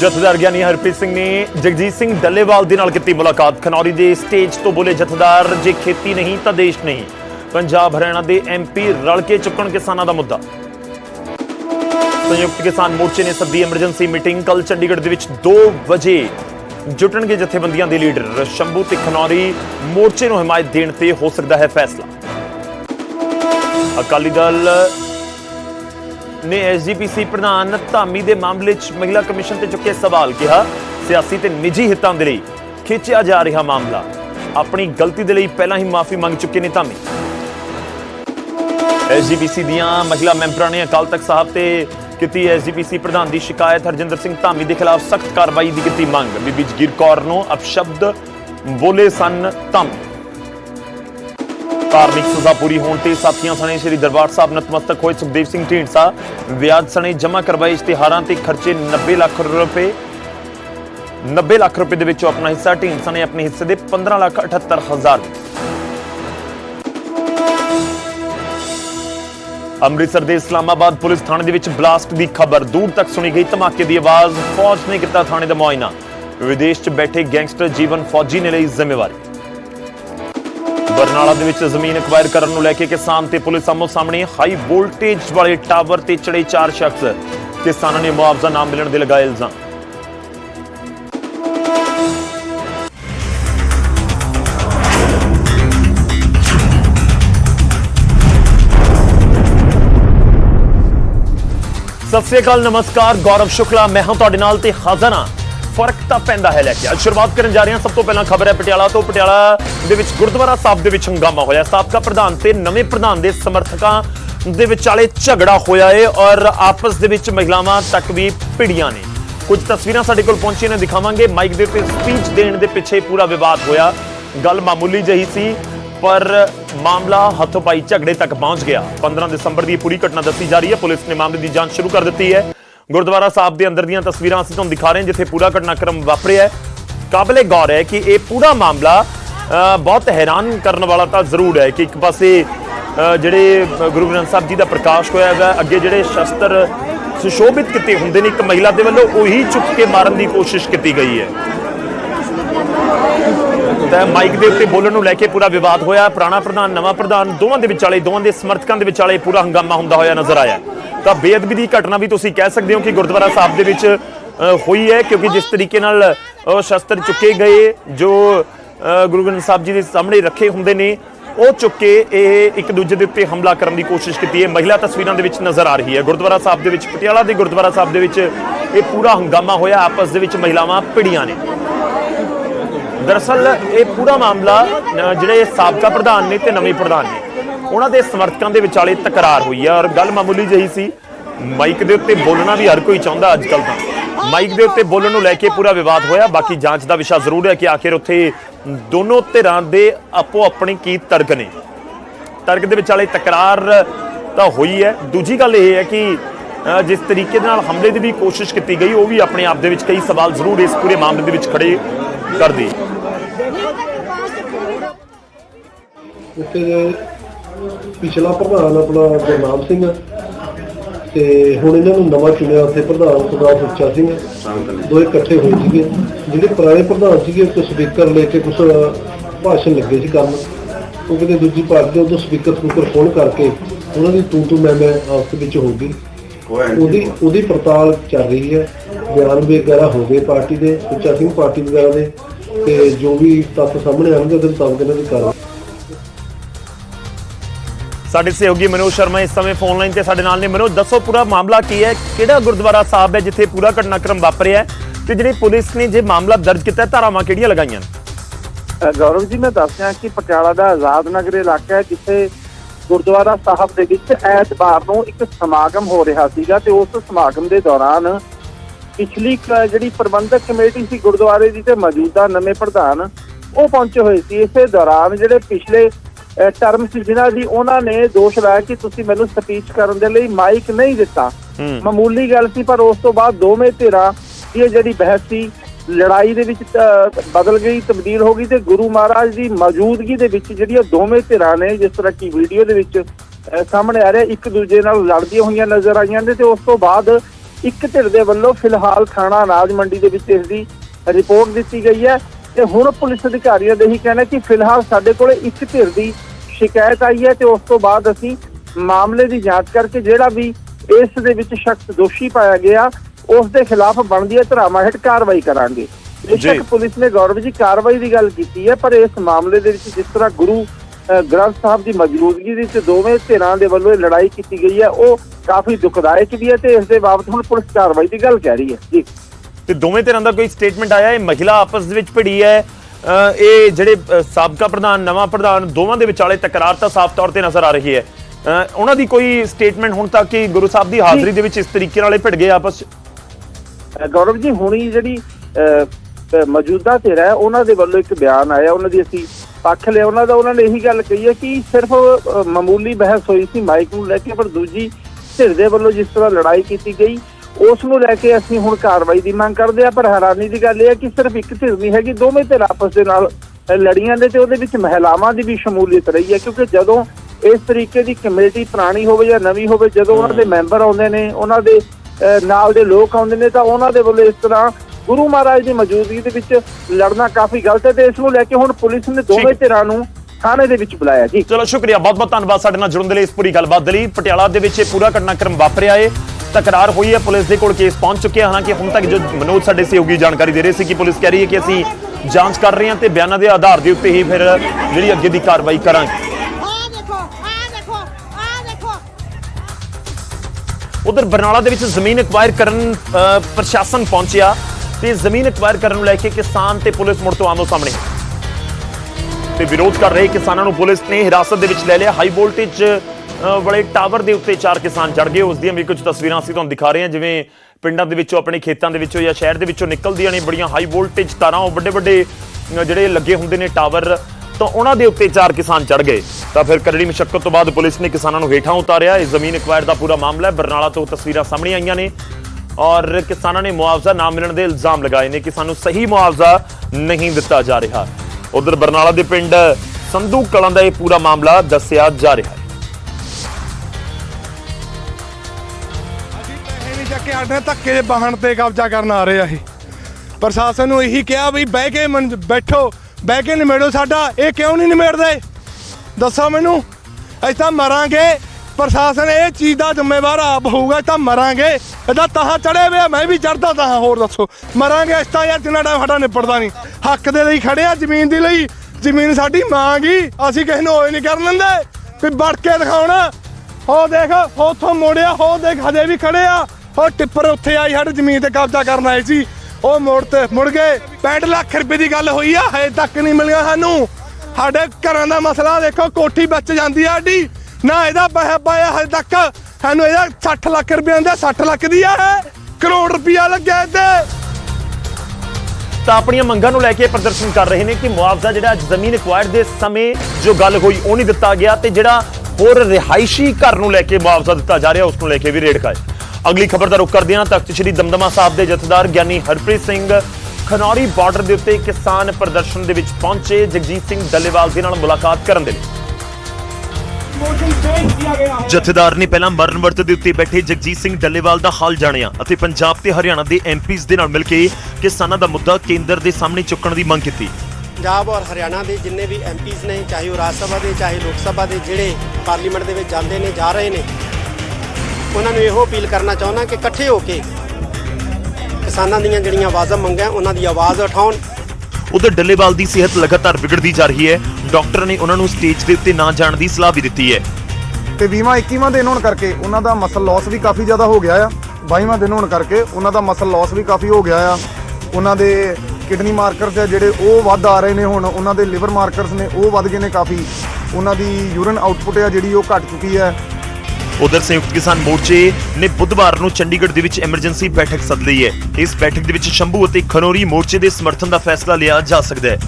ਜਥੇਦਾਰ ਗਿਆਨੀ ਹਰਪ੍ਰੀਤ ਸਿੰਘ ਨੇ ਜਗਜੀਤ ਸਿੰਘ ਡੱਲੇਵਾਲ ਦੇ ਨਾਲ ਕੀਤੀ ਮੁਲਾਕਾਤ। ਖਨੌਰੀ ਦੇ ਸਟੇਜ ਤੋਂ ਬੋਲੇ ਜਥੇਦਾਰ, ਜੇ ਖੇਤੀ ਨਹੀਂ ਤਾਂ ਦੇਸ਼ ਨਹੀਂ। ਪੰਜਾਬ, ਹਰਿਆਣਾ ਦੇ ਐਮਪੀ ਰਲ ਕੇ ਚੁੱਕਣ ਕਿਸਾਨਾਂ ਦਾ ਮੁੱਦਾ। ਸੰਯੁਕਤ ਕਿਸਾਨ ਮੋਰਚੇ ਨੇ ਸੱਦੀ ਐਮਰਜੈਂਸੀ ਮੀਟਿੰਗ। ਕੱਲ ਚੰਡੀਗੜ੍ਹ ਦੇ ਵਿੱਚ 2 ਵਜੇ ਜੁਟਣਗੇ ਜਥੇਬੰਦੀਆਂ ਦੇ ਲੀਡਰ। ਸ਼ੰਭੂ ਤੇ ਖਨੌਰੀ ਮੋਰਚੇ ਨੂੰ ਹਮਾਇਤ ਦੇਣ ਤੇ ਹੋ ਸਕਦਾ ਹੈ ਫੈਸਲਾ। ਅਕਾਲੀ ਦਲ ਨੇ ਐਸਜੀਪੀਸੀ ਪ੍ਰਧਾਨ ਧਾਮੀ ਦੇ ਮਾਮਲੇ 'ਚ ਮਹਿਲਾ ਕਮਿਸ਼ਨ ਤੇ ਚੁੱਕੇ ਸਵਾਲ ਕਿਹਾ। ਸਿਆਸੀ ਤੇ ਨਿੱਜੀ ਹਿੱਤਾਂ ਦੇ ਲਈ ਖਿੱਚਿਆ ਜਾ ਰਿਹਾ ਮਾਮਲਾ। ਆਪਣੀ ਗਲਤੀ ਦੇ ਲਈ ਪਹਿਲਾਂ ਹੀ ਮਾਫੀ ਮੰਗ ਚੁੱਕੇ ਨੇ ਧਾਮੀ। ਐਸਜੀਪੀਸੀ ਦੀਆਂ ਮਹਿਲਾ ਮੈਂਬਰਾਂ ਨੇ ਅਕਾਲ ਤਖਤ ਸਾਹਿਬ ਤੇ ਕੀਤੀ ਐਸਜੀਪੀਸੀ ਪ੍ਰਧਾਨ ਦੀ ਸ਼ਿਕਾਇਤ। ਹਰਜਿੰਦਰ ਸਿੰਘ ਧਾਮੀ ਦੇ ਖਿਲਾਫ ਸਖਤ ਕਾਰਵਾਈ ਦੀ ਕੀਤੀ ਮੰਗ। ਬੀਬੀ ਜਗੀਰ ਕੌਰ ਨੂੰ ਅਪਸ਼ਬਦ ਬੋਲੇ ਸਨ ਧਾਮੀ। ਧਾਰਮਿਕ ਸਜ਼ਾ ਪੂਰੀ ਹੋਣ ਤੇ ਸਾਥੀਆਂ ਸਣੇ ਸ੍ਰੀ ਦਰਬਾਰ ਸਾਹਿਬ ਨਤਮਸਤਕ ਹੋਏ ਸੁਖਦੇਵ ਸਿੰਘ ਢੀਂਡਸਾ ਵਿਆਜ ਸਣੇ ਜਮ੍ਹਾਂ ਕਰਵਾਏ ਇਸ਼ਤਿਹਾਰਾਂ ਤੇ ਖਰਚੇ 90 ਲੱਖ ਰੁਪਏ 90 ਲੱਖ ਰੁਪਏ ਦੇ ਵਿੱਚੋਂ ਆਪਣਾ ਹਿੱਸਾ ਢੀਂਡਸਾ ਨੇ ਆਪਣੇ ਹਿੱਸੇ ਦੇ 15 ਲੱਖ 78 ਹਜ਼ਾਰ ਅੰਮ੍ਰਿਤਸਰ ਦੇ ਇਸਲਾਮਾਬਾਦ ਪੁਲਿਸ ਥਾਣੇ ਦੇ ਵਿੱਚ ਬਲਾਸਟ ਦੀ ਖਬਰ, ਦੂਰ ਤੱਕ ਸੁਣੀ ਗਈ ਧਮਾਕੇ ਦੀ ਆਵਾਜ਼, ਫੌਜ ਨੇ ਕੀਤਾ ਥਾਣੇ ਦਾ ਮੁਆਇਨਾ। ਵਿਦੇਸ਼ 'ਚ ਬੈਠੇ ਗੈਂਗਸਟਰ ਜੀਵਨ ਫੌਜੀ ਨੇ ਲਈ ਜ਼ਿੰਮੇਵਾਰੀ। ਬਰਨਾਲਾ ਦੇ ਵਿੱਚ ਜ਼ਮੀਨ ਐਕਵਾਇਰ ਕਰਨ ਨੂੰ ਲੈ ਕੇ ਕਿਸਾਨ ਤੇ ਪੁਲਿਸ ਆਮੋ ਸਾਹਮਣੇ ਹਾਈ ਵੋਲਟੇਜ ਵਾਲੇ ਟਾਵਰ ਤੇ ਚੜੇ ਚਾਰ ਸ਼ਖਸ। ਕਿਸਾਨਾਂ ਨੇ ਮੁਆਵਜ਼ਾ ਨਾ ਮਿਲਣ ਦੇ ਲਗਾਏ ਇਲਜ਼ਾਮ। ਸਤਿ ਸ੍ਰੀ ਅਕਾਲ, ਨਮਸਕਾਰ। ਗੌਰਵ ਸ਼ੁਕਲਾ, ਮੈਂ ਹਾਂ ਤੁਹਾਡੇ ਨਾਲ ਤੇ ਹਾਜ਼ਰ ਹਾਂ। ਫ਼ਰਕ ਤਾਂ ਪੈਂਦਾ ਹੈ ਲੈ ਕੇ। ਅੱਜ ਸ਼ੁਰੂਆਤ ਕਰਨ ਜਾ ਰਹੇ ਹਾਂ। ਸਭ ਤੋਂ ਪਹਿਲਾਂ ਖਬਰ ਹੈ ਪਟਿਆਲਾ ਤੋਂ। ਪਟਿਆਲਾ ਦੇ ਵਿੱਚ ਗੁਰਦੁਆਰਾ ਸਾਹਿਬ ਦੇ ਵਿੱਚ ਹੰਗਾਮਾ ਹੋਇਆ। ਸਾਬਕਾ ਪ੍ਰਧਾਨ ਤੇ ਨਵੇਂ ਪ੍ਰਧਾਨ ਦੇ ਸਮਰਥਕਾਂ ਦੇ ਵਿਚਾਲੇ ਝਗੜਾ ਹੋਇਆ ਹੈ ਔਰ ਆਪਸ ਦੇ ਵਿੱਚ ਮਹਿਲਾਵਾਂ ਤੱਕ ਵੀ ਭਿੜੀਆਂ ਨੇ। ਕੁਝ ਤਸਵੀਰਾਂ ਸਾਡੇ ਕੋਲ ਪਹੁੰਚੀਆਂ ਨੇ, ਦਿਖਾਵਾਂਗੇ। ਮਾਈਕ ਦੇ ਉੱਤੇ ਸਪੀਚ ਦੇਣ ਦੇ ਪਿੱਛੇ ਪੂਰਾ ਵਿਵਾਦ ਹੋਇਆ। ਗੱਲ ਮਾਮੂਲੀ ਜਹੀ ਸੀ, ਪਰ ਮਾਮਲਾ ਹੱਥੋਂ ਪਾਈ ਝਗੜੇ ਤੱਕ ਪਹੁੰਚ ਗਿਆ। 15 ਦਸੰਬਰ ਦੀ ਪੂਰੀ ਘਟਨਾ ਦੱਸੀ ਜਾ ਰਹੀ ਹੈ। ਪੁਲਿਸ ਨੇ ਮਾਮਲੇ ਦੀ ਜਾਂਚ ਸ਼ੁਰੂ ਕਰ ਦਿੱਤੀ ਹੈ। ਗੁਰਦੁਆਰਾ ਸਾਹਿਬ ਦੇ ਅੰਦਰ ਦੀਆਂ ਤਸਵੀਰਾਂ ਅਸੀਂ ਤੁਹਾਨੂੰ ਦਿਖਾ ਰਹੇ ਹਾਂ, ਜਿੱਥੇ ਪੂਰਾ ਘਟਨਾਕ੍ਰਮ ਵਾਪਰਿਆ ਹੈ। ਕਾਬਲੇ ਗੌਰ ਹੈ ਕਿ ਇਹ ਪੂਰਾ ਮਾਮਲਾ ਬਹੁਤ ਹੈਰਾਨ ਕਰਨ ਵਾਲਾ ਤਾਂ ਜ਼ਰੂਰ ਹੈ ਕਿ ਇੱਕ ਪਾਸੇ ਜਿਹੜੇ ਗੁਰੂ ਗ੍ਰੰਥ ਸਾਹਿਬ ਜੀ ਦਾ ਪ੍ਰਕਾਸ਼ ਹੋਇਆ ਹੈਗਾ, ਅੱਗੇ ਜਿਹੜੇ ਸ਼ਸਤਰ ਸੁਸ਼ੋਭਿਤ ਕੀਤੇ ਹੁੰਦੇ ਨੇ ਇੱਕ ਮਹਿਲਾ ਦੇ ਵੱਲੋਂ, ਉਹੀ ਚੁੱਕ ਕੇ ਮਾਰਨ ਦੀ ਕੋਸ਼ਿਸ਼ ਕੀਤੀ ਗਈ ਹੈ। ਤਾਂ ਮਾਈਕ ਦੇ ਉੱਤੇ ਬੋਲਣ ਨੂੰ ਲੈ ਕੇ ਪੂਰਾ ਵਿਵਾਦ ਹੋਇਆ। ਪੁਰਾਣਾ ਪ੍ਰਧਾਨ, ਨਵਾਂ ਪ੍ਰਧਾਨ ਦੋਵਾਂ ਦੇ ਵਿਚਾਲੇ, ਦੋਵਾਂ ਦੇ ਸਮਰਥਕਾਂ ਦੇ ਵਿਚਾਲੇ ਪੂਰਾ ਹੰਗਾਮਾ ਹੁੰਦਾ ਹੋਇਆ ਨਜ਼ਰ ਆਇਆ। ਤਾਂ ਬੇਅਦਬੀ ਦੀ ਘਟਨਾ ਵੀ ਤੁਸੀਂ ਕਹਿ ਸਕਦੇ ਹੋ ਕਿ ਗੁਰਦੁਆਰਾ ਸਾਹਿਬ ਦੇ ਵਿੱਚ ਹੋਈ ਹੈ, ਕਿਉਂਕਿ ਜਿਸ ਤਰੀਕੇ ਨਾਲ ਸ਼ਸਤਰ ਚੁੱਕੇ ਗਏ, ਜੋ ਗੁਰੂ ਗ੍ਰੰਥ ਸਾਹਿਬ ਜੀ ਦੇ ਸਾਹਮਣੇ ਰੱਖੇ ਹੁੰਦੇ ਨੇ, ਉਹ ਚੁੱਕ ਕੇ ਇਹ ਇੱਕ ਦੂਜੇ ਦੇ ਉੱਤੇ ਹਮਲਾ ਕਰਨ ਦੀ ਕੋਸ਼ਿਸ਼ ਕੀਤੀ ਹੈ। ਮਹਿਲਾ ਤਸਵੀਰਾਂ ਦੇ ਵਿੱਚ ਨਜ਼ਰ ਆ ਰਹੀ ਹੈ। ਗੁਰਦੁਆਰਾ ਸਾਹਿਬ ਦੇ ਵਿੱਚ, ਪਟਿਆਲਾ ਦੇ ਗੁਰਦੁਆਰਾ ਸਾਹਿਬ ਦੇ ਵਿੱਚ ਇਹ ਪੂਰਾ ਹੰਗਾਮਾ ਹੋਇਆ। ਆਪਸ ਦੇ ਵਿੱਚ ਮਹਿਲਾਵਾਂ ਭਿੜੀਆਂ ਨੇ। ਦਰਅਸਲ, ਇਹ ਪੂਰਾ ਮਾਮਲਾ ਜਿਹੜੇ ਸਾਬਕਾ ਪ੍ਰਧਾਨ ਨੇ ਤੇ ਨਵੇਂ ਪ੍ਰਧਾਨ ਨੇ, ਉਹਨਾਂ ਦੇ ਸਮਰਥਕਾਂ ਦੇ ਵਿਚਾਲੇ ਤਕਰਾਰ ਹੋਈ ਹੈ। ਔਰ ਗੱਲ ਮਾਮੂਲੀ ਜਿਹੀ ਸੀ, ਮਾਈਕ ਦੇ ਉੱਤੇ ਬੋਲਣਾ ਵੀ ਹਰ ਕੋਈ ਚਾਹੁੰਦਾ ਅੱਜ ਕੱਲ ਤਾਂ। ਮਾਈਕ ਦੇ ਉੱਤੇ ਬੋਲਣ ਨੂੰ ਲੈ ਕੇ ਪੂਰਾ ਵਿਵਾਦ ਹੋਇਆ। ਬਾਕੀ ਜਾਂਚ ਦਾ ਵਿਸ਼ਾ ਜ਼ਰੂਰ ਹੈ ਕਿ ਆਖਿਰ ਉੱਥੇ ਦੋਨੋਂ ਧਿਰਾਂ ਦੇ ਆਪੋ ਆਪਣੇ ਕੀ ਤਰਕ ਨੇ। ਤਰਕ ਦੇ ਵਿਚਾਲੇ ਤਕਰਾਰ ਤਾਂ ਹੋਈ ਹੈ। ਦੂਜੀ ਗੱਲ ਇਹ ਹੈ ਕਿ ਜਿਸ ਤਰੀਕੇ ਦੇ ਨਾਲ ਹਮਲੇ ਦੀ ਵੀ ਕੋਸ਼ਿਸ਼ ਕੀਤੀ ਗਈ, ਉਹ ਵੀ ਆਪਣੇ ਆਪ ਦੇ ਵਿੱਚ ਕਈ ਸਵਾਲ ਜ਼ਰੂਰ ਇਸ ਪੂਰੇ ਮਾਮਲੇ ਦੇ ਵਿੱਚ ਖੜੇ ਕਰਦੀ। ਉੱਥੇ ਦੇ ਪਿਛਲਾ ਪ੍ਰਧਾਨ ਆਪਣਾ ਗੁਰਨਾਮ ਸਿੰਘ ਤੇ ਹੁਣ ਇਹਨਾਂ ਨੂੰ ਨਵਾਂ ਚੁਣਿਆ ਉੱਥੇ ਪ੍ਰਧਾਨ ਸਰਦਾਰ ਸੁੱਚਾ ਸਿੰਘ ਦੋ ਇਕੱਠੇ ਹੋਏ ਸੀਗੇ। ਜਿਹੜੇ ਪੁਰਾਣੇ ਪ੍ਰਧਾਨ ਸੀਗੇ ਉਹ ਸਪੀਕਰ ਲੈ ਕੇ ਕੁਝ ਭਾਸ਼ਣ ਲੱਗੇ ਸੀ ਕਰਨ ਉਹ ਕਿਤੇ ਦੂਜੀ ਪਾਰਟੀ ਦੇ ਉਦੋਂ ਸਪੀਕਰ ਸਪੀਕਰ ਫੋਨ ਕਰਕੇ ਉਹਨਾਂ ਦੀ ਤੂੰ ਤੂੰ ਮੈਂ ਮੈਂ ਆਪਸ ਵਿੱਚ ਹੋ ਗਈ। ਉਹਦੀ ਉਹਦੀ ਪੜਤਾਲ ਚੱਲ ਰਹੀ ਹੈ। ਬਿਆਨ ਵਗੈਰਾ ਹੋ ਗਏ ਪਾਰਟੀ ਦੇ ਸੁੱਚਾ ਸਿੰਘ ਪਾਰਟੀ ਵਗੈਰਾ ਦੇ। ਤੇ ਜੋ ਵੀ ਤੱਥ ਸਾਹਮਣੇ ਆਉਣਗੇ ਉਹਦੇ ਮੁਤਾਬਕ ਇਹਨਾਂ ਦੀ ਕਾਰਵਾਈ। ਸਾਡੇ ਸਹਿਯੋਗੀ ਮਨੋਜ ਸ਼ਰਮਾ ਇਸ ਸਮੇਂ ਫੋਨ ਲਾਈਨ ਤੇ ਸਾਡੇ ਨਾਲ ਨੇ। ਮਨੋਜ ਦੱਸੋ ਪੂਰਾ ਮਾਮਲਾ ਕੀ ਹੈ? ਕਿਹੜਾ ਗੁਰਦੁਆਰਾ ਸਾਹਿਬ ਹੈ ਜਿੱਥੇ ਪੂਰਾ ਘਟਨਾਕ੍ਰਮ ਵਾਪਰਿਆ ਹੈ? ਤੇ ਜਿਹੜੀ ਪੁਲਿਸ ਨੇ ਜੇ ਮਾਮਲਾ ਦਰਜ ਕੀਤਾ ਹੈ ਧਾਰਾਵਾਂ ਕਿਹੜੀਆਂ ਲਗਾਈਆਂ ਨੇ? ਗੌਰਵ ਜੀ ਮੈਂ ਦੱਸਿਆ ਕਿ ਪਟਿਆਲਾ ਦਾ ਆਜ਼ਾਦ ਨਗਰ ਇਲਾਕਾ ਹੈ ਜਿੱਥੇ ਗੁਰਦੁਆਰਾ ਸਾਹਿਬ ਦੇ ਵਿੱਚ ਐਤਵਾਰ ਨੂੰ ਇੱਕ ਸਮਾਗਮ ਹੋ ਰਿਹਾ ਸੀਗਾ ਤੇ ਉਸ ਸਮਾਗਮ ਦੇ ਦੌਰਾਨ ਪਿਛਲੀ ਜਿਹੜੀ ਪ੍ਰਬੰਧਕ ਕਮੇਟੀ ਸੀ ਗੁਰਦੁਆਰੇ ਦੀ ਤੇ ਮੌਜੂਦਾ ਨਵੇਂ ਪ੍ਰਧਾਨ ਉਹ ਪਹੁੰਚੇ ਹੋਏ ਸੀ। ਇਸੇ ਦੌਰਾਨ ਜਿਹੜੇ ਪਿਛਲੇ ਟਰਮ ਸੀ ਜਿਨ੍ਹਾਂ ਦੀ ਉਹਨਾਂ ਨੇ ਦੋਸ਼ ਲਾਇਆ ਕਿ ਤੁਸੀਂ ਮੈਨੂੰ ਸਪੀਚ ਕਰਨ ਦੇ ਲਈ ਮਾਈਕ ਨਹੀਂ ਦਿੱਤਾ। ਮਾਮੂਲੀ ਗੱਲ ਸੀ ਪਰ ਉਸ ਤੋਂ ਬਾਅਦ ਦੋਵੇਂ ਧਿਰਾਂ ਇਹ ਜਿਹੜੀ ਬਹਿਸ ਸੀ ਲੜਾਈ ਦੇ ਵਿੱਚ ਬਦਲ ਗਈ, ਤਬਦੀਲ ਹੋ ਗਈ ਤੇ ਗੁਰੂ ਮਹਾਰਾਜ ਦੀ ਮੌਜੂਦਗੀ ਦੇ ਵਿੱਚ ਜਿਹੜੀਆਂ ਦੋਵੇਂ ਧਿਰਾਂ ਨੇ, ਜਿਸ ਤਰ੍ਹਾਂ ਕਿ ਵੀਡੀਓ ਦੇ ਵਿੱਚ ਸਾਹਮਣੇ ਆ ਰਿਹਾ, ਇੱਕ ਦੂਜੇ ਨਾਲ ਲੜਦੀਆਂ ਹੋਈਆਂ ਨਜ਼ਰ ਆਈਆਂ ਨੇ ਤੇ ਉਸ ਤੋਂ ਬਾਅਦ ਇੱਕ ਧਿਰ ਦੇ ਵੱਲੋਂ ਫਿਲਹਾਲ ਥਾਣਾ ਅਨਾਜ ਮੰਡੀ ਦੇ ਵਿੱਚ ਇਸ ਦੀ ਰਿਪੋਰਟ ਦਿੱਤੀ ਗਈ ਹੈ ਤੇ ਹੁਣ ਪੁਲਿਸ ਅਧਿਕਾਰੀਆਂ ਦੇ ਹੀ ਕਹਿਣਾ ਕਿ ਫਿਲਹਾਲ ਸਾਡੇ ਕੋਲ ਇੱਕ ਧਿਰ ਦੀ ਸ਼ਿਕਾਇਤ ਆਈ ਹੈ ਤੇ ਉਸ ਤੋਂ ਬਾਅਦ ਅਸੀਂ ਮਾਮਲੇ ਦੀ ਜਾਂਚ ਕਰਕੇ ਜਿਹੜਾ ਵੀ ਇਸ ਦੇ ਵਿੱਚ ਸ਼ਖਸ ਦੋਸ਼ੀ ਪਾਇਆ ਗਿਆ ਉਸ ਦੇ ਖਿਲਾਫ ਬਣਦੀ ਹੈ ਧਰਾਵਾਂ ਹੇਠ ਕਾਰਵਾਈ ਕਰਾਂਗੇ। ਬੇਸ਼ੱਕ ਪੁਲਿਸ ਨੇ ਗੌਰਵ ਜੀ ਕਾਰਵਾਈ ਦੀ ਗੱਲ ਕੀਤੀ ਹੈ ਪਰ ਇਸ ਮਾਮਲੇ ਦੇ ਵਿੱਚ ਜਿਸ ਤਰ੍ਹਾਂ ਗੁਰੂ ਗ੍ਰੰਥ ਸਾਹਿਬ ਦੀ ਮੌਜੂਦਗੀ ਦੇ ਵਿੱਚ ਦੋਵੇਂ ਧਿਰਾਂ ਦੇ ਵੱਲੋਂ ਇਹ ਲੜਾਈ ਕੀਤੀ ਗਈ ਹੈ ਉਹ ਕਾਫੀ ਦੁਖਦਾਇਕ ਵੀ ਹੈ ਤੇ ਇਸ ਦੇ ਬਾਬਤ ਹੁਣ ਪੁਲਿਸ ਕਾਰਵਾਈ ਦੀ ਗੱਲ ਕਹਿ ਰਹੀ ਹੈ। ਜੀ। ਤੇ ਦੋਵੇਂ ਧਿਰਾਂ ਦਾ ਕੋਈ ਸਟੇਟਮੈਂਟ ਆਇਆ ਇਹ ਮਹਿਲਾ ਆਪਸ ਦੇ ਵਿੱਚ ਭਿੜੀ ਹੈ ਇਹ ਜਿਹੜੇ ਸਾਬਕਾ ਪ੍ਰਧਾਨ ਨਵਾਂ ਪ੍ਰਧਾਨ ਦੋਵਾਂ ਦੇ ਵਿਚਾਲੇ ਤਕਰਾਰ ਤਾਂ ਸਾਫ਼ ਤੌਰ ਤੇ ਨਜ਼ਰ ਆ ਰਹੀ ਹੈ। ਉਹਨਾਂ ਦੀ ਕੋਈ ਸਟੇਟਮੈਂਟ ਹੁਣ ਤੱਕ ਕਿ ਗੁਰੂ ਸਾਹਿਬ ਦੀ ਹਾਜ਼ਰੀ ਦੇ ਵਿੱਚ ਇਸ ਤਰੀਕੇ ਨਾਲ ਇਹ ਭਿੜ ਗਏ ਆਪਸ 'ਚ? ਅ, ਗੌਰਵ ਜੀ ਹੁਣੀ ਜਿਹੜੀ ਮੌਜੂਦਾ ਧਿਰ ਹੈ ਉਹਨਾਂ ਦੇ ਵੱਲੋਂ ਇੱਕ ਬਿਆਨ ਆਇਆ ਉਹਨਾਂ ਦੀ ਅਸੀਂ ਪੱਖ ਲਿਆ। ਉਹਨਾਂ ਦਾ ਉਹਨਾਂ ਨੇ ਇਹੀ ਗੱਲ ਕਹੀ ਹੈ ਕਿ ਸਿਰਫ ਮਾਮੂਲੀ ਬਹਿਸ ਹੋਈ ਸੀ ਮਾਈਕ ਨੂੰ ਲੈ ਕੇ ਪਰ ਦੂਜੀ ਧਿਰ ਦੇ ਵੱਲੋਂ ਜਿਸ ਤਰ੍ਹਾਂ ਲੜਾਈ ਕੀਤੀ ਗਈ ਉਸ ਨੂੰ ਲੈ ਕੇ ਅਸੀਂ ਹੁਣ ਕਾਰਵਾਈ ਦੀ ਮੰਗ ਕਰਦੇ ਆ ਪਰ ਹੈਰਾਨੀ ਦੀ ਗੱਲ ਇਹ ਹੈ ਕਿ ਸਿਰਫ ਇੱਕ ਧਿਰ ਨਹੀਂ ਹੈਗੀ ਦੋਵੇਂ ਧਿਰ ਆਪਸ ਦੇ ਨਾਲ ਲੜੀਆਂ ਨੇ ਤੇ ਉਹਦੇ ਵਿੱਚ ਮਹਿਲਾਵਾਂ ਦੀ ਵੀ ਸ਼ਮੂਲੀਅਤ ਰਹੀ ਹੈ ਕਿਉਂਕਿ ਜਦੋਂ ਇਸ ਤਰੀਕੇ ਦੀ ਕਮੇਟੀ ਪੁਰਾਣੀ ਹੋਵੇ ਜਾਂ ਨਵੀਂ ਹੋਵੇ ਜਦੋਂ ਉਹਨਾਂ ਦੇ ਮੈਂਬਰ ਆਉਂਦੇ ਨੇ ਉਹਨਾਂ ਦੇ ਨਾਲ ਦੇ ਲੋਕ ਆਉਂਦੇ ਨੇ ਤਾਂ ਉਹਨਾਂ ਦੇ ਵੱਲੋਂ ਇਸ ਤਰ੍ਹਾਂ ਗੁਰੂ ਮਹਾਰਾਜ ਦੀ ਮੌਜੂਦਗੀ ਦੇ ਵਿੱਚ ਲੜਨਾ ਕਾਫੀ ਗਲਤ ਹੈ ਤੇ ਇਸ ਨੂੰ ਲੈ ਕੇ ਹੁਣ ਪੁਲਿਸ ਨੇ ਦੋਵੇਂ। ਧਿਰਾਂ ਨੂੰ ਥਾਣੇ ਦੇ ਵਿੱਚ ਬੁਲਾਇਆ ਜੀ। ਚਲੋ ਸ਼ੁਕਰੀਆ। ਬਹੁਤ ਬਹੁਤ ਧੰਨਵਾਦ ਸਾਡੇ ਨਾਲ ਜੁੜਨ ਦੇ ਲਈ ਇਸ ਪੂਰੀ ਗੱਲਬਾਤ ਦੇ ਲਈ। ਪਟਿਆਲਾ ਦੇ ਵਿੱਚ ਇਹ ਪੂਰਾ ਘਟਨਾਕ੍ਰਮ ਵਾਪਰਿਆ ਏ। ਤਕਰਾਰ ਹੋਈ ਹੈ ਪੁਲਿਸ ਦੇ ਕੋਲ ਕੇਸ ਪਹੁੰਚ ਚੁੱਕਿਆ। ਹਾਲਾਂਕਿ ਹੁਣ ਤੱਕ ਜੋ ਮਨੋਜ ਸਾਡੇ ਸਹਿਯੋਗੀ ਜਾਣਕਾਰੀ ਦੇ ਰਹੇ ਸੀ ਕਿ ਪੁਲਿਸ ਕਹਿ ਰਹੀ ਹੈ ਕਿ ਅਸੀਂ ਜਾਂਚ ਕਰ ਰਹੇ ਹਾਂ ਤੇ ਬਿਆਨਾਂ ਦੇ ਆਧਾਰ ਦੇ ਉੱਤੇ ਹੀ ਫਿਰ ਜਿਹੜੀ ਅੱਗੇ ਦੀ ਕਾਰਵਾਈ ਕਰਾਂਗੇ। ਉਧਰ ਬਰਨਾਲਾ ਦੇ ਵਿੱਚ ਜ਼ਮੀਨ ਐਕਵਾਇਰ ਕਰਨ ਪ੍ਰਸ਼ਾਸਨ ਪਹੁੰਚਿਆ ਤੇ ਜ਼ਮੀਨ ਐਕਵਾਇਰ ਕਰਨ ਨੂੰ ਲੈ ਕੇ ਕਿਸਾਨ ਤੇ ਪੁਲਿਸ ਮੁੜ ਤੋਂ ਆਮੋ ਸਾਹਮਣੇ ਤੇ ਵਿਰੋਧ ਕਰ ਰਹੇ ਕਿਸਾਨਾਂ ਨੂੰ ਪੁਲਿਸ ਨੇ ਹਿਰਾਸਤ ਦੇ ਵਿੱਚ ਲੈ ਲਿਆ। ਹਾਈ ਵੋਲਟੇਜ ਅ, ਵਾਲੇ ਟਾਵਰ ਦੇ ਉੱਤੇ ਚਾਰ ਕਿਸਾਨ ਚੜ ਗਏ। ਉਸ ਦੀਆਂ ਵੀ ਕੁਝ ਤਸਵੀਰਾਂ ਅਸੀਂ ਤੁਹਾਨੂੰ ਦਿਖਾ ਰਹੇ ਹਾਂ। ਜਿਵੇਂ ਪਿੰਡਾਂ ਦੇ ਵਿੱਚੋਂ ਆਪਣੇ ਖੇਤਾਂ ਦੇ ਵਿੱਚੋਂ ਜਾਂ ਸ਼ਹਿਰ ਦੇ ਵਿੱਚੋਂ ਨਿਕਲਦੀਆਂ ਨੇ ਬੜੀਆਂ ਹਾਈ ਵੋਲਟੇਜ ਤਾਰਾਂ। ਉਹ ਵੱਡੇ ਵੱਡੇ ਜਿਹੜੇ ਲੱਗੇ ਹੁੰਦੇ ਨੇ ਟਾਵਰ। ਤਾਂ ਉਹਨਾਂ ਦੇ ਉੱਤੇ ਚਾਰ ਕਿਸਾਨ ਚੜ ਗਏ। ਤਾਂ ਫਿਰ ਕਰੜੀ ਮੁਸ਼ਕਲ ਤੋਂ ਬਾਅਦ ਪੁਲਿਸ ਨੇ ਕਿਸਾਨਾਂ ਨੂੰ ਹੇਠਾਂ ਉਤਾਰਿਆ। ਇਹ ਜ਼ਮੀਨ ਐਕਵਾਇਰ ਦਾ ਪੂਰਾ ਮਾਮਲਾ ਹੈ। ਬਰਨਾਲਾ ਤੋਂ ਤਸਵੀਰਾਂ ਸਾਹਮਣੇ ਆਈਆਂ ਨੇ। ਔਰ ਕਿਸਾਨਾਂ ਨੇ ਮੁਆਵਜ਼ਾ ਨਾ ਮਿਲਣ ਦੇ ਇਲਜ਼ਾਮ ਲਗਾਏ ਨੇ ਕਿ ਸਾਨੂੰ ਸਹੀ ਮੁਆਵਜ਼ਾ ਨਹੀਂ ਦਿੱਤਾ ਜਾ ਰਿਹਾ। ਉਧਰ ਬਰਨਾਲਾ ਦੇ ਪਿੰਡ ਸੰਧੂ ਕਲਾਂ ਦਾ ਇਹ ਪੂਰਾ ਮਾਮਲਾ ਦੱਸਿਆ ਜਾ ਰਿਹਾ ਹੈ। ਅਸੀਂ ਆਡੇ ਧੱਕੇ ਦੇ ਵਾਹਨ ਤੇ ਕਬਜ਼ਾ ਕਰਨ ਆ ਰਹੇ ਆ ਇਹ ਪ੍ਰਸ਼ਾਸਨ ਨੂੰ ਇਹੀ ਕਿਹਾ ਵੀ ਬਹਿ ਕੇ ਬੈਠੋ। ਬਹਿ ਕੇ ਨਿਮੇੜੋ ਸਾਡਾ, ਇਹ ਕਿਉਂ ਨਹੀਂ ਨਿਮੇੜਦੇ? ਦੱਸੋ ਮੈਨੂੰ, ਅਸੀਂ ਤਾਂ ਮਰਾਂਗੇ। ਪ੍ਰਸ਼ਾਸਨ ਇਹ ਚੀਜ਼ ਦਾ ਜ਼ਿੰਮੇਵਾਰ ਆਪ ਹੋਊਗਾ ਤਾਂ ਮਰਾਂਗੇ। ਇਹਦਾ ਤਾਹਾਂ ਚੜੇ ਵੇ ਮੈਂ ਵੀ ਚੜਦਾ ਤਾਹਾਂ, ਹੋਰ ਦੱਸੋ। ਮਰਾਂਗੇ ਅਸੀਂ ਤਾਂ ਯਾਰ, ਜਿੰਨਾ ਟਾਈਮ ਸਾਡਾ ਨਿਪੜਦਾ ਨਹੀਂ। ਹੱਕ ਦੇ ਲਈ ਖੜੇ ਆ, ਜ਼ਮੀਨ ਦੇ ਲਈ। ਜ਼ਮੀਨ ਸਾਡੀ ਮਾਂ ਗੀ, ਅਸੀਂ ਕਿਸੇ ਨੂੰ ਹੋਏ ਨਹੀਂ ਕਰਨ ਦਿੰਦੇ। ਵੀ ਵੜ ਕੇ ਦਿਖਾਉਣਾ। ਹੋ ਦੇਖ ਉਥੋਂ ਮੋੜਿਆ, ਹੋ ਦੇਖ, ਹਜੇ ਵੀ ਖੜੇ ਆ। ਉਹ ਟਿੱਪਰ ਉੱਥੇ ਆਈ, ਸਾਡੇ ਜ਼ਮੀਨ ਤੇ ਕਬਜ਼ਾ ਕਰਨ ਆਏ ਸੀ। ਉਹ ਮੋੜ ਤੇ ਮੁੜ ਗਏ 65 ਲੱਖ ਰੁਪਏ ਦੀ ਗੱਲ ਹੋਈ ਆ, ਹਜੇ ਤੱਕ ਨਹੀਂ ਮਿਲਿਆ ਸਾਨੂੰ। ਸਾਡੇ ਘਰਾਂ ਦਾ ਮਸਲਾ ਦੇਖੋ, ਕੋਠੀ ਵਿੱਚ ਜਾਂਦੀ ਆ ਸਾਡੀ। ਨਾ ਇਹਦਾ ਪੈਸਾ ਪਾਇਆ ਹਜੇ ਤੱਕ। ਸਾਨੂੰ ਇਹਦਾ 60 ਲੱਖ ਰੁਪਏ ਦਾ 60 ਲੱਖ ਦੀ ਆ ਕਰੋੜ ਰੁਪਇਆ ਲੱਗਿਆ ਤੇ ਤਾਂ ਆਪਣੀਆਂ ਮੰਗਾਂ ਨੂੰ ਲੈ ਕੇ ਪ੍ਰਦਰਸ਼ਨ ਕਰ ਰਹੇ ਨੇ ਕਿ ਮੁਆਵਜ਼ਾ ਜਿਹੜਾ ਜ਼ਮੀਨ ਐਕਵਾਇਰ ਦੇ ਸਮੇਂ ਜੋ ਗੱਲ ਹੋਈ, ਉਹ ਨਹੀਂ ਦਿੱਤਾ ਗਿਆ ਤੇ ਜਿਹੜਾ ਹੋਰ ਰਿਹਾਇਸ਼ੀ ਘਰ ਨੂੰ ਲੈ ਕੇ ਮੁਆਵਜ਼ਾ ਦਿੱਤਾ ਜਾ ਰਿਹਾ, ਉਸ ਨੂੰ ਲੈ ਕੇ ਵੀ ਰੇਡ ਖਾਏ ਅਗਲੀ ਖਬਰ ਦਾ ਰੁਖ ਕਰਦੇ ਹਾਂ। ਤਖਤ ਸ੍ਰੀ ਦਮਦਮਾ ਸਾਹਿਬ ਦੇ ਜਥੇਦਾਰ ਗਿਆਨੀ ਹਰਪ੍ਰੀਤ ਸਿੰਘ ਖਨੌਰੀ ਬਾਰਡਰ ਦੇ ਉੱਤੇ ਕਿਸਾਨ ਪ੍ਰਦਰਸ਼ਨ ਦੇ ਵਿੱਚ ਪਹੁੰਚੇ। ਜਗਜੀਤ ਸਿੰਘ ਡੱਲੇਵਾਲ ਦੇ ਨਾਲ ਮੁਲਾਕਾਤ ਕਰਨ ਦੇ ਲਈ। ਜਥੇਦਾਰ ਨੇ ਪਹਿਲਾਂ ਮਰਨ ਵਰਤ ਦੇ ਉੱਤੇ ਬੈਠੇ ਜਗਜੀਤ ਸਿੰਘ ਡੱਲੇਵਾਲ ਦਾ ਹਾਲ ਜਾਣਿਆ ਅਤੇ ਪੰਜਾਬ ਤੇ ਹਰਿਆਣਾ ਦੇ ਐਮਪੀਜ਼ ਦੇ ਨਾਲ ਮਿਲ ਕੇ ਕਿਸਾਨਾਂ ਦਾ ਮੁੱਦਾ ਕੇਂਦਰ ਦੇ ਸਾਹਮਣੇ ਚੁੱਕਣ ਦੀ ਮੰਗ ਕੀਤੀ। ਪੰਜਾਬ ਔਰ ਹਰਿਆਣਾ ਦੇ ਜਿੰਨੇ ਵੀ ਐਮਪੀਜ਼ ਨੇ, ਚਾਹੇ ਉਹ ਰਾਜ ਸਭਾ ਦੇ, ਚਾਹੇ ਲੋਕ ਸਭਾ ਦੇ, ਜਿਹੜੇ ਪਾਰਲੀਮੈਂਟ ਦੇ ਵਿੱਚ ਜਾਂਦੇ ਨੇ, ਜਾ ਰਹੇ ਨੇ ਉਹਨਾਂ ਨੂੰ ਇਹੋ ਅਪੀਲ ਕਰਨਾ ਚਾਹੁੰਦਾ ਕਿ ਇਕੱਠੇ ਹੋ ਕੇ ਕਿਸਾਨਾਂ ਦੀਆਂ ਜਿਹੜੀਆਂ ਆਵਾਜ਼ਾਂ ਮੰਗਾਂ ਉਹਨਾਂ ਦੀ ਆਵਾਜ਼ ਉਠਾਉਣ। ਉਧਰ ਡੱਲੇਵਾਲ ਦੀ ਸਿਹਤ ਲਗਾਤਾਰ ਵਿਗੜਦੀ ਜਾ ਰਹੀ ਹੈ। ਡਾਕਟਰ ਨੇ ਉਹਨਾਂ ਨੂੰ ਸਟੇਜ ਦੇ ਉੱਤੇ ਨਾ ਜਾਣ ਦੀ ਸਲਾਹ ਵੀ ਦਿੱਤੀ ਹੈ। ਤੇ 20ਵਾਂ 21ਵਾਂ ਦਿਨ ਹੋਣ ਕਰਕੇ ਉਹਨਾਂ ਦਾ ਮਸਲ ਲਾਸ ਵੀ ਕਾਫੀ ਜ਼ਿਆਦਾ ਹੋ ਗਿਆ ਆ। 22ਵਾਂ ਦਿਨ ਹੋਣ ਕਰਕੇ ਉਹਨਾਂ ਦਾ ਮਸਲ ਲਾਸ ਵੀ ਕਾਫੀ ਹੋ ਗਿਆ ਆ। ਉਹਨਾਂ ਦੇ ਕਿਡਨੀ ਮਾਰਕਰਸ ਆ ਜਿਹੜੇ ਉਹ ਵੱਧ ਆ ਰਹੇ ਨੇ ਹੁਣ। ਉਹਨਾਂ ਦੇ ਲਿਵਰ ਮਾਰਕਰਸ ਨੇ ਉਹ ਵੱਧ ਗਏ ਨੇ ਕਾਫੀ। ਉਹਨਾਂ ਦੀ ਯੂਰਿਨ ਆਊਟਪੁੱਟ ਆ ਜਿਹੜੀ ਉਹ ਘਟ ਚੁੱਕੀ ਹੈ। ਉਧਰ ਸੰਯੁਕਤ ਕਿਸਾਨ ਮੋਰਚੇ ਨੇ ਬੁੱਧਵਾਰ ਨੂੰ ਚੰਡੀਗੜ੍ਹ ਦੇ ਵਿੱਚ ਐਮਰਜੈਂਸੀ ਬੈਠਕ ਸੱਦ ਲਈ ਹੈ। ਇਸ ਬੈਠਕ ਦੇ ਵਿੱਚ ਸ਼ੰਭੂ ਅਤੇ ਖਨੌਰੀ ਮੋਰਚੇ ਦੇ ਸਮਰਥਨ ਦਾ ਫੈਸਲਾ ਲਿਆ ਜਾ ਸਕਦਾ ਹੈ।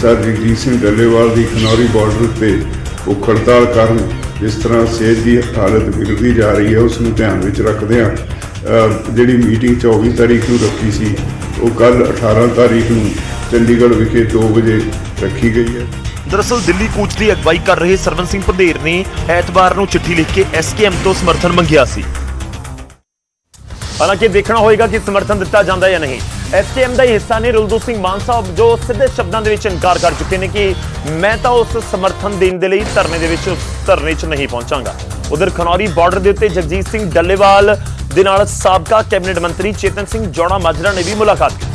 ਸਰ ਜਗਜੀਤ ਸਿੰਘ ਡੱਲੇਵਾਲ ਦੀ ਖਨੌਰੀ ਬਾਰਡਰ ਤੇ ਭੁੱਖ ਹੜਤਾਲ ਕਾਰਨ ਜਿਸ ਤਰ੍ਹਾਂ ਸਿਹਤ ਦੀ ਹਾਲਤ ਵਿਗੜਦੀ ਜਾ ਰਹੀ ਹੈ, ਉਸ ਨੂੰ ਧਿਆਨ ਵਿੱਚ ਰੱਖਦਿਆਂ ਅਹ ਜਿਹੜੀ ਮੀਟਿੰਗ 24 ਤਾਰੀਖ ਨੂੰ ਰੱਖੀ ਸੀ, ਉਹ ਕੱਲ 18 ਤਾਰੀਖ ਨੂੰ ਚੰਡੀਗੜ੍ਹ ਵਿਖੇ 2 ਵਜੇ ਰੱਖੀ ਗਈ ਹੈ। ਦਰਅਸਲ ਦਿੱਲੀ ਕੂਚ ਦੀ ਅਗਵਾਈ ਕਰ ਰਹੇ ਸਰਵਨ ਸਿੰਘ ਪੰਧੇਰ ਨੇ ਐਤਵਾਰ ਨੂੰ ਚਿੱਠੀ ਲਿਖ ਕੇ ਐਸਕੇਐਮ ਤੋਂ ਸਮਰਥਨ ਮੰਗਿਆ ਸੀ। ਹਾਲਾਂਕਿ ਦੇਖਣਾ ਹੋਏਗਾ ਕਿ ਸਮਰਥਨ ਦਿੱਤਾ ਜਾਂਦਾ ਹੈ ਜਾਂ ਨਹੀਂ। ਐਸਟੀਐਮ ਦਾ ਹੀ ਹਿੱਸਾ ਨੇ ਰੁਲਦੂ ਸਿੰਘ ਮਾਨ ਸਾਹਿਬ ਜੋ ਸਿੱਧੇ ਸ਼ਬਦਾਂ ਦੇ ਵਿੱਚ ਇਨਕਾਰ ਕਰ ਚੁੱਕੇ ਨੇ ਕਿ ਮੈਂ ਤਾਂ ਉਸ ਸਮਰਥਨ ਦੇਣ ਦੇ ਲਈ ਧਰਨੇ ਦੇ ਵਿੱਚ ਧਰਨੇ 'ਚ ਨਹੀਂ ਪਹੁੰਚਾਂਗਾ। ਉਧਰ ਖਨੌਰੀ ਬਾਰਡਰ ਦੇ ਉੱਤੇ ਜਗਜੀਤ ਸਿੰਘ ਡੱਲੇਵਾਲ ਦੇ ਨਾਲ ਸਾਬਕਾ ਕੈਬਨਿਟ ਮੰਤਰੀ ਚੇਤਨ ਸਿੰਘ ਜੋੜਾ ਮਾਜਰਾ ਨੇ ਵੀ ਮੁਲਾਕਾਤ ਕੀਤੀ।